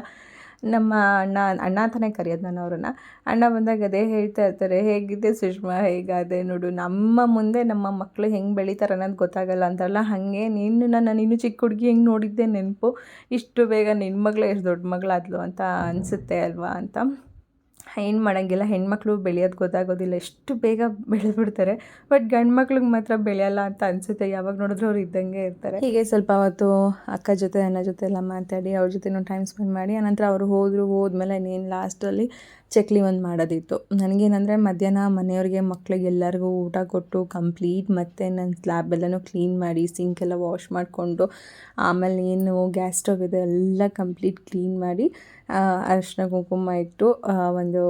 ನಮ್ಮ ಅಣ್ಣ ಅಣ್ಣ ಅಂತಲೇ ಕರೆಯೋದು ನಾನು ಅವ್ರನ್ನ. ಅಣ್ಣ ಬಂದಾಗ ಅದೇ ಹೇಳ್ತಾ ಇರ್ತಾರೆ, ಹೇಗಿದೆ ಸುಷ್ಮಾ? ಹೇಗಾದೆ? ನೋಡು, ನಮ್ಮ ಮುಂದೆ ನಮ್ಮ ಮಕ್ಕಳು ಹೆಂಗೆ ಬೆಳೀತಾರೆ ಅನ್ನೋದು ಗೊತ್ತಾಗಲ್ಲ. ಅಂತಾರಲ್ಲ ಹಾಗೆ, ನೀನು ನಾನು ನೀನು ಚಿಕ್ಕ ಹುಡುಗಿ ಹೆಂಗೆ ನೋಡಿದ್ದೆ ನೆನಪು? ಇಷ್ಟು ಬೇಗ ನಿನ್ನ ಮಗಳೇ ಎಷ್ಟು ದೊಡ್ಡ ಮಗಳಾದ್ಲು ಅಂತ ಅನಿಸುತ್ತೆ ಅಲ್ವಾ? ಅಂತ. ಏನು ಮಾಡೋಂಗಿಲ್ಲ, ಹೆಣ್ಮಕ್ಳು ಬೆಳೆಯೋದು ಗೊತ್ತಾಗೋದಿಲ್ಲ. ಎಷ್ಟು ಬೇಗ ಬೆಳೆದ್ಬಿಡ್ತಾರೆ ಬಟ್ ಗಂಡು ಮಕ್ಳಿಗೆ ಮಾತ್ರ ಬೆಳೆಯಲ್ಲ ಅಂತ ಅನಿಸುತ್ತೆ. ಯಾವಾಗ ನೋಡಿದ್ರು ಅವ್ರು ಇದ್ದಂಗೆ ಇರ್ತಾರೆ. ಹೀಗೆ ಸ್ವಲ್ಪ ಅವತ್ತು ಅಕ್ಕ ಜೊತೆ, ಅಣ್ಣ ಜೊತೆ ಎಲ್ಲ ಮಾತಾಡಿ, ಅವ್ರ ಜೊತೆನೂ ಟೈಮ್ ಸ್ಪೆಂಡ್ ಮಾಡಿ, ಆನಂತರ ಅವರು ಹೋದರು, ಹೋದ್ಮೇಲೆ ಇನ್ನೇನು ಲಾಸ್ಟಲ್ಲಿ ಚಕ್ಲಿ ಒಂದು ಮಾಡೋದಿತ್ತು. ನನಗೇನಂದರೆ ಮಧ್ಯಾಹ್ನ ಮನೆಯವ್ರಿಗೆ ಮಕ್ಳಿಗೆ ಎಲ್ಲರಿಗೂ ಊಟ ಕೊಟ್ಟು ಕಂಪ್ಲೀಟ್ ಮತ್ತು ನನ್ನ ಸ್ಲ್ಯಾಬ್ ಎಲ್ಲನೂ ಕ್ಲೀನ್ ಮಾಡಿ ಸಿಂಕ್ ಎಲ್ಲ ವಾಶ್ ಮಾಡಿಕೊಂಡು, ಆಮೇಲೆ ಏನು ಗ್ಯಾಸ್ ಸ್ಟವ್ ಇದೆ ಎಲ್ಲ ಕಂಪ್ಲೀಟ್ ಕ್ಲೀನ್ ಮಾಡಿ ಅರಿಶಿನ ಕುಂಕುಮ ಇಟ್ಟು ಒಂದು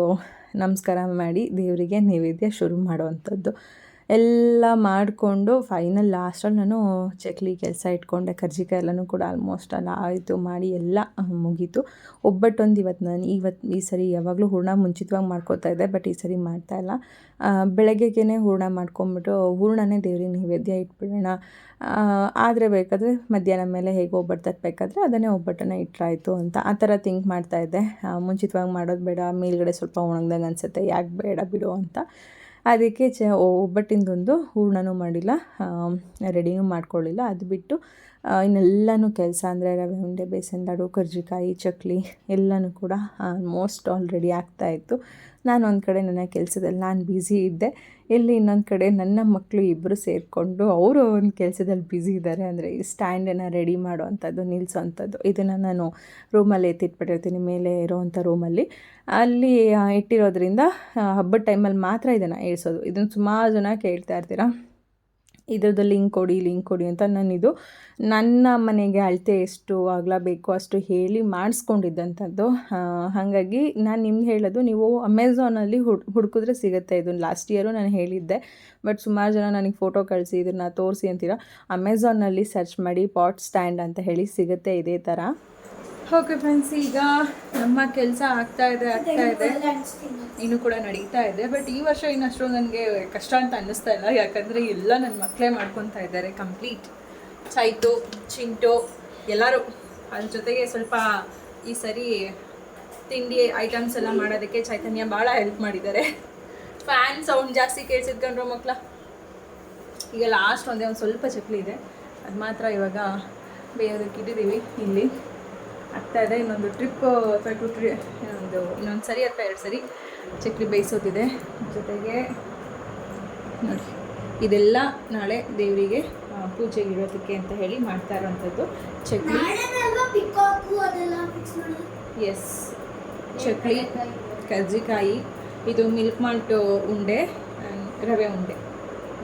ನಮಸ್ಕಾರ ಮಾಡಿ ದೇವರಿಗೆ ನೈವೇದ್ಯ ಶುರು ಮಾಡುವಂಥದ್ದು. ಎಲ್ಲ ಮಾಡಿಕೊಂಡು ಫೈನಲ್ ಲಾಸ್ಟಲ್ಲಿ ನಾನು ಚಕ್ಲಿ ಕೆಲಸ ಇಟ್ಕೊಂಡೆ. ಕರ್ಜಿಕಾಯಿ ಎಲ್ಲನೂ ಕೂಡ ಆಲ್ಮೋಸ್ಟ್ ಅಲ್ಲ ಆಯಿತು, ಮಾಡಿ ಎಲ್ಲ ಮುಗೀತು. ಒಬ್ಬಟ್ಟೊಂದು ಇವತ್ತು ನಾನು ಇವತ್ತು ಈ ಸರಿ ಯಾವಾಗಲೂ ಹೂರ್ಣ ಮುಂಚಿತವಾಗಿ ಮಾಡ್ಕೋತಾ ಇದ್ದೆ ಬಟ್ ಈ ಸರಿ ಮಾಡ್ತಾಯಿಲ್ಲ ಬೆಳಗ್ಗೆಗೇ ಹೂರ್ಣ ಮಾಡ್ಕೊಂಬಿಟ್ಟು ಹೂರ್ಣನೇ ದೇವ್ರಿಗೆ ನೈವೇದ್ಯ ಇಟ್ಬಿಡೋಣ. ಆದರೆ ಬೇಕಾದರೆ ಮಧ್ಯಾಹ್ನ ಮೇಲೆ ಹೇಗೆ ಒಬ್ಬಟ್ಟು ತಟ್ಟಬೇಕಾದ್ರೆ ಅದನ್ನೇ ಒಬ್ಬಟ್ಟನ್ನು ಇಟ್ಟರಾಯ್ತು ಅಂತ ಆ ಥರ ಥಿಂಕ್ ಮಾಡ್ತಾಯಿದ್ದೆ ಮುಂಚಿತವಾಗಿ ಮಾಡೋದು ಬೇಡ, ಮೇಲ್ಗಡೆ ಸ್ವಲ್ಪ ಒಣಗ್ದಂಗೆ ಅನಿಸುತ್ತೆ, ಯಾಕೆ ಬೇಡ ಬಿಡು ಅಂತ. ಅದಕ್ಕೆ ಚ ಒಬ್ಬಟ್ಟಿಂದೊಂದು ಹೂರ್ಣನೂ ಮಾಡಿಲ್ಲ ರೆಡಿನೂ ಮಾಡ್ಕೊಳ್ಳಿಲ್ಲ. ಅದು ಬಿಟ್ಟು ಇನ್ನೆಲ್ಲನೂ ಕೆಲಸ ಅಂದರೆ ರವೆ ಉಂಡೆ, ಬೇಸನ್ ಲಾಡು ಕರ್ಜಿಕಾಯಿ, ಚಕ್ಲಿ ಎಲ್ಲನೂ ಕೂಡ ಆಲ್ಮೋಸ್ಟ್ ಆಲ್ರೆಡಿ ಆಗ್ತಾಯಿತ್ತು ನಾನು ಒಂದು ಕಡೆ ನನ್ನ ಕೆಲಸದಲ್ಲಿ ನಾನು ಬ್ಯುಸಿ ಇದ್ದೆ. ಇಲ್ಲಿ ಇನ್ನೊಂದು ಕಡೆ ನನ್ನ ಮಕ್ಕಳು ಇಬ್ಬರು ಸೇರಿಕೊಂಡು ಅವರು ಒಂದು ಕೆಲಸದಲ್ಲಿ ಬ್ಯುಸಿ ಇದ್ದಾರೆ ಅಂದರೆ ಈ ಸ್ಟ್ಯಾಂಡನ್ನು ರೆಡಿ ಮಾಡುವಂಥದ್ದು ನಿಲ್ಲಿಸೋವಂಥದ್ದು ಇದನ್ನು ನಾನು ರೂಮಲ್ಲಿ ಎತ್ತಿಟ್ಬಿಟ್ಟಿರ್ತೀನಿ, ಮೇಲೆ ಇರೋವಂಥ ರೂಮಲ್ಲಿ ಅಲ್ಲಿ. ಇಟ್ಟಿರೋದ್ರಿಂದ ಹಬ್ಬದ ಟೈಮಲ್ಲಿ ಮಾತ್ರ ಇದನ್ನು ಇಳಿಸೋದು. ಇದನ್ನು ಸುಮಾರು ಜನ ಕೇಳ್ತಾ ಇರ್ತೀರ? ಇದ್ರದ್ದು ಲಿಂಕ್ ಕೊಡಿ ಲಿಂಕ್ ಕೊಡಿ ಅಂತ ನಾನಿದು. ನನ್ನ ಮನೆಗೆ ಅಳತೆ ಎಷ್ಟು ಆಗಲ ಬೇಕು ಅಷ್ಟು ಹೇಳಿ ಮಾಡಿಸ್ಕೊಂಡಿದ್ದಂಥದ್ದು. ಹಾಗಾಗಿ ನಾನು ನಿಮ್ಗೆ ಹೇಳೋದು, ನೀವು ಅಮೆಝಾನಲ್ಲಿ ಹುಡ್, ಹುಡುಕಿದ್ರೆ ಸಿಗುತ್ತೆ ಇದು. ಲಾಸ್ಟ್ ಇಯರು ನಾನು ಹೇಳಿದ್ದೆ ಬಟ್ ಸುಮಾರು ಜನ ನನಗೆ ಫೋಟೋ ಕಳಿಸಿ ಇದನ್ನು ತೋರಿಸಿ ಅಂತೀರ ಅಮೆಝಾನಲ್ಲಿ ಸರ್ಚ್ ಮಾಡಿ ಪಾಟ್ ಸ್ಟ್ಯಾಂಡ್ ಅಂತ ಹೇಳಿ ಸಿಗುತ್ತೆ ಇದೇ ಥರ ಓಕೆ ಫ್ರೆಂಡ್ಸ್ ಈಗ ನಮ್ಮ ಕೆಲಸ ಆಗ್ತಾ ಇದೆ ಆಗ್ತಾ ಇದೆ. ಇನ್ನು ಕೂಡ ನಡೀತಾ ಇದೆ. ಬಟ್ ಈ ವರ್ಷ ಇನ್ನಷ್ಟು ನನಗೆ ಕಷ್ಟ ಅಂತ ಅನ್ನಿಸ್ತಾ ಇಲ್ಲ. ಯಾಕಂದರೆ ಎಲ್ಲ ನನ್ನ ಮಕ್ಕಳೇ ಮಾಡ್ಕೊತಾ ಇದ್ದಾರೆ ಕಂಪ್ಲೀಟ್ ಚೈತು ಚಿಂಟು ಎಲ್ಲರೂ. ಅದ್ರ ಜೊತೆಗೆ ಸ್ವಲ್ಪ ಈ ಸರಿ ತಿಂಡಿ ಐಟಮ್ಸ್ ಎಲ್ಲ ಮಾಡೋದಕ್ಕೆ ಚೈತನ್ಯ ಭಾಳ ಹೆಲ್ಪ್ ಮಾಡಿದ್ದಾರೆ. ಫ್ಯಾನ್ ಸೌಂಡ್ ಜಾಸ್ತಿ ಕೇಳಿಸಿದ್ಕೊಂಡ್ರು ಮಕ್ಕಳ ಈಗ ಲಾಸ್ಟ್ ಒಂದೇ ಒಂದು ಸ್ವಲ್ಪ ಚಕ್ಲಿ ಇದೆ. ಅದು ಮಾತ್ರ ಇವಾಗ ಬೇಯೋದಕ್ಕೆ ಇಟ್ಟಿದ್ದೀವಿ ಇಲ್ಲಿ. ಆಗ್ತಾ ಇದೆ. ಇನ್ನೊಂದು ಟ್ರಿಪ್ ಅಥವಾ ಟು ಟ್ರಿ ಇನ್ನೊಂದು ಇನ್ನೊಂದು ಸರಿ ಅಥವಾ ಎರಡು ಸರಿ ಚಕ್ಲಿ ಬೇಯಿಸೋದಿದೆ. ಜೊತೆಗೆ ನೋಡಿ ಇದೆಲ್ಲ ನಾಳೆ ದೇವರಿಗೆ ಪೂಜೆಗೆ ಇಡೋದಕ್ಕೆ ಅಂತ ಹೇಳಿ ಮಾಡ್ತಾ ಇರೋವಂಥದ್ದು ಚಕ್ಲಿ.
ಎಸ್ ಚಕ್ಲಿ ಕರ್ಜಿಕಾಯಿ ಇದು ಮಿಲ್ಕ್ ಮಾಲ್ಟ್ ಉಂಡೆ ರವೆ ಉಂಡೆ.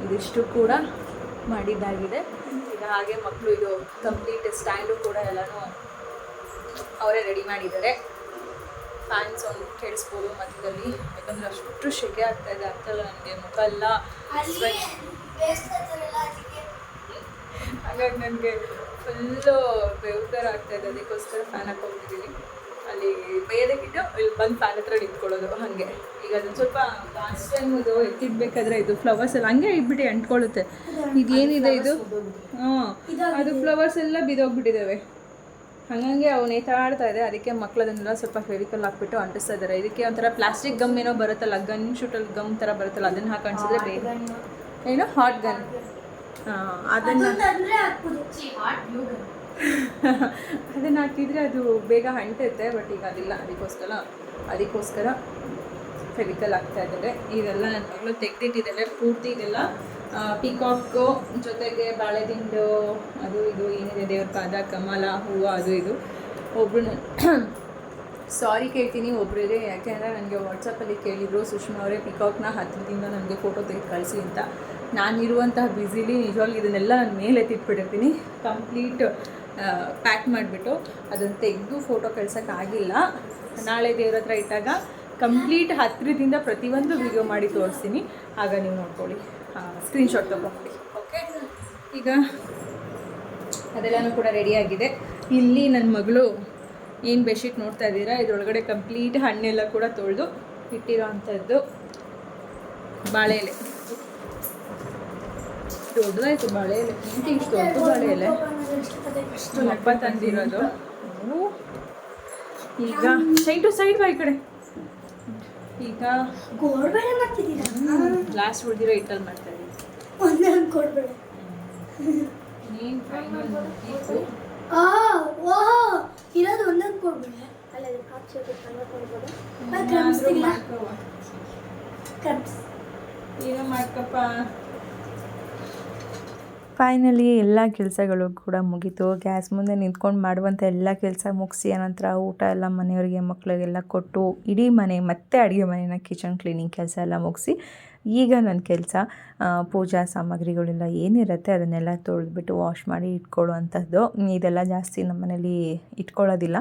ಇದಿಷ್ಟು ಕೂಡ ಮಾಡಿದ್ದಾಗಿದೆ. ಈಗ ಹಾಗೆ ಮಕ್ಕಳು ಇದು ಕಂಪ್ಲೀಟ್ ಸ್ಟ್ಯಾಂಡು ಕೂಡ ಎಲ್ಲನೂ ಅವರೇ ರೆಡಿ ಮಾಡಿದ್ದಾರೆ. ಫ್ಯಾನ್ಸ್ ಸೌಂಡ್ ಕೇಳಿಸ್ಬೋದು ಮಧ್ಯದಲ್ಲಿ. ಯಾಕಂದರೆ ಅಷ್ಟು ಶೆಕೆ ಆಗ್ತಾ ಇದೆ ಆಗ್ತಾಯಿಲ್ಲ ನನಗೆ ಮುಖ ಎಲ್ಲ. ಹಾಗಾಗಿ ನನಗೆ ಫುಲ್ಲು ಬೆವ್ತರ ಆಗ್ತಾ ಇದೆ. ಅದಕ್ಕೋಸ್ಕರ ಫ್ಯಾನ್ ಹಾಕೊಂಡ್ಬಿಟ್ಟಿದ್ದೀನಿ ಅಲ್ಲಿ ಬೇಯದಕ್ಕಿಟ್ಟು ಇಲ್ಲಿ ಬಂದು ಫ್ಯಾನ್ ಹತ್ರ ಇಟ್ಕೊಳ್ಳೋದು ಹಾಗೆ. ಈಗ ಅದನ್ನು ಸ್ವಲ್ಪ ಲಾಸ್ಟ್ ಟೈಮ್ ಇದು ಎತ್ತಿಡ್ಬೇಕಾದ್ರೆ ಇದು ಫ್ಲವರ್ಸ್ ಎಲ್ಲ ಹಂಗೆ ಇಟ್ಬಿಟ್ಟು ಅಂಟ್ಕೊಳ್ಳುತ್ತೆ ಇದೇನಿದೆ ಇದು? ಹಾಂ ಅದು ಫ್ಲವರ್ಸ್ ಎಲ್ಲ ಬಿದ್ದೋಗ್ಬಿಟ್ಟಿದ್ದಾವೆ ಹಂಗಂಗೆ ಅವು ನೇತಾಡ್ತಾ ಇದೆ. ಅದಕ್ಕೆ ಮಕ್ಳು ಅದನ್ನೆಲ್ಲ ಸ್ವಲ್ಪ ಫೆವಿಕಲ್ ಹಾಕ್ಬಿಟ್ಟು ಅಂಟಿಸ್ತಾ ಇದ್ದಾರೆ ಇದಕ್ಕೆ ಒಂಥರ ಪ್ಲಾಸ್ಟಿಕ್ ಗಮ್ ಏನೋ ಬರುತ್ತಲ್ಲ ಗನ್ ಶೂಟಲ್ಲಿ ಗಮ್ ಥರ ಬರುತ್ತಲ್ಲ ಅದನ್ನು ಹಾಕಿಸಿದ್ರೆ ಬೇರೆ ಬೇಗ ಏನೋ ಹಾಟ್ ಗನ್ ಅದನ್ನ ಅದನ್ನು ಅದನ್ನು ಹಾಕಿದರೆ ಅದು ಬೇಗ ಅಂಟುತ್ತೆ ಬಟ್ ಈಗ ಅದಿಲ್ಲ. ಅದಕ್ಕೋಸ್ಕರ ಅದಕ್ಕೋಸ್ಕರ ಫೆವಿಕಲ್ ಆಗ್ತಾ ಇದ್ದಾರೆ. ಇದೆಲ್ಲ ನನ್ನ ಮಗಳು ತೆಗೆದಿಟ್ಟಿದ್ದಾರೆ. ಪೂರ್ತಿ ಇದೆಲ್ಲ ಪಿಕಾಕು ಜೊತೆಗೆ ಬಾಳೆದಿಂಡು, ಅದು ಇದು ಏನಿದೆ ದೇವ್ರ ಪಾದ, ಕಮಲ, ಹೂವು, ಅದು ಇದು. ಒಬ್ಬರು ಸಾರಿ ಕೇಳ್ತೀನಿ ಒಬ್ಬರಿಗೆ ಯಾಕೆಂದರೆ ನನಗೆ ವಾಟ್ಸಪ್ಪಲ್ಲಿ ಕೇಳಿದರು ಸುಷ್ಮಾ ಅವರೇ ಪಿಕಾಕ್ನ ಹತ್ತಿರದಿಂದ ನನಗೆ ಫೋಟೋ ತೆಗೆದು ಕಳಿಸಿ ಅಂತ. ನಾನಿರುವಂತಹ ಬ್ಯುಸಿಲಿ ನಿಜವಾಗ್ಲೂ ಇದನ್ನೆಲ್ಲ ನಾನು ಮೇಲೆ ಎತ್ತಿಟ್ಬಿಟ್ಟಿರ್ತೀನಿ ಕಂಪ್ಲೀಟ್ ಪ್ಯಾಕ್ ಮಾಡಿಬಿಟ್ಟು ಅದನ್ನು ತೆಗೆದು ಫೋಟೋ ಕಳ್ಸೋಕ್ಕಾಗಿಲ್ಲ ನಾಳೆ ದೇವ್ರ ಹತ್ರ ಇಟ್ಟಾಗ ಕಂಪ್ಲೀಟ್ ಹತ್ತಿರದಿಂದ ಪ್ರತಿಯೊಂದು ವಿಡಿಯೋ ಮಾಡಿ ತೋರಿಸ್ತೀನಿ. ಆಗ ನೀವು ನೋಡ್ಕೊಳ್ಳಿ. ಸ್ಕ್ರೀನ್ಶಾಟ್ ತೊಗೊಂಡು ಓಕೆ ಈಗ ಅದೆಲ್ಲನೂ ಕೂಡ ರೆಡಿಯಾಗಿದೆ ಇಲ್ಲಿ ನನ್ನ ಮಗಳು ಏನು ಬೆಡ್ಶೀಟ್ ನೋಡ್ತಾ ಇದ್ದೀರಾ? ಇದರೊಳಗಡೆ ಕಂಪ್ಲೀಟ್ ಹಣ್ಣೆಲ್ಲ ಕೂಡ ತೊಳೆದು ಇಟ್ಟಿರೋ ಅಂಥದ್ದು ಬಾಳೆ ಎಲೆ ದೊಡ್ಡದಾಯ್ತು ಬಾಳೆ ಎಲೆ ಇಷ್ಟು ದೊಡ್ಡ ಬಾಳೆ ಎಲೆ ಅಪ್ಪ ತಂದಿರೋದು. ಈಗ ಸೈಡ್ ಟು ಸೈಡ್ ಬಾ ಈ ಕಡೆ. ಈಗ
ಕೋಡ್ಬೇಳೆ ಮಾಡ್ತಿದ್ದೀರಾ?
ಲಾಸ್ಟ್ ಉಳಿದಿರೋ ಹಿಟ್ಟಲ್ಲಿ ಮಾಡ್ತಾ ಇದ್ದೀನಿ
ಒಂದೊಂದು ಕೋಡ್ಬೇಳೆ
ನೀನು ಫೈನಲ್ ಮುಗೀತು
ಆ ಓ ಇರೋದು ಒಂದೊಂದು ಕೊಡ್ಬೇಡ ಅಲ್ಲ ಮಾಡ್ಬೋದು? ಕ್ರಮ್ಸ್.
ಮಾಡ್ಕಪ್ಪ.
ಫೈನಲಿ ಎಲ್ಲ ಕೆಲಸಗಳು ಕೂಡ ಮುಗೀತು. ಗ್ಯಾಸ್ ಮುಂದೆ ನಿಂತ್ಕೊಂಡು ಮಾಡುವಂಥ ಎಲ್ಲ ಕೆಲಸ ಮುಗಿಸಿ ಅನಂತರ ಊಟ ಎಲ್ಲ ಮನೆಯವರಿಗೆ ಮಕ್ಕಳಿಗೆಲ್ಲ ಕೊಟ್ಟು ಇಡೀ ಮನೆ, ಮತ್ತೆ ಅಡುಗೆ ಮನೆಯ ಕಿಚನ್ ಕ್ಲೀನಿಂಗ್ ಕೆಲಸ ಎಲ್ಲ ಮುಗಿಸಿ ಈಗ ನನ್ನ ಕೆಲಸ. ಪೂಜಾ ಸಾಮಗ್ರಿಗಳೆಲ್ಲ ಏನಿರುತ್ತೆ ಅದನ್ನೆಲ್ಲ ತೊಳೆದ್ಬಿಟ್ಟು ವಾಶ್ ಮಾಡಿ ಇಟ್ಕೊಳ್ಳುವಂಥದ್ದು. ಇದೆಲ್ಲ ಜಾಸ್ತಿ ನಮ್ಮ ಮನೇಲಿ ಇಟ್ಕೊಳ್ಳೋದಿಲ್ಲ.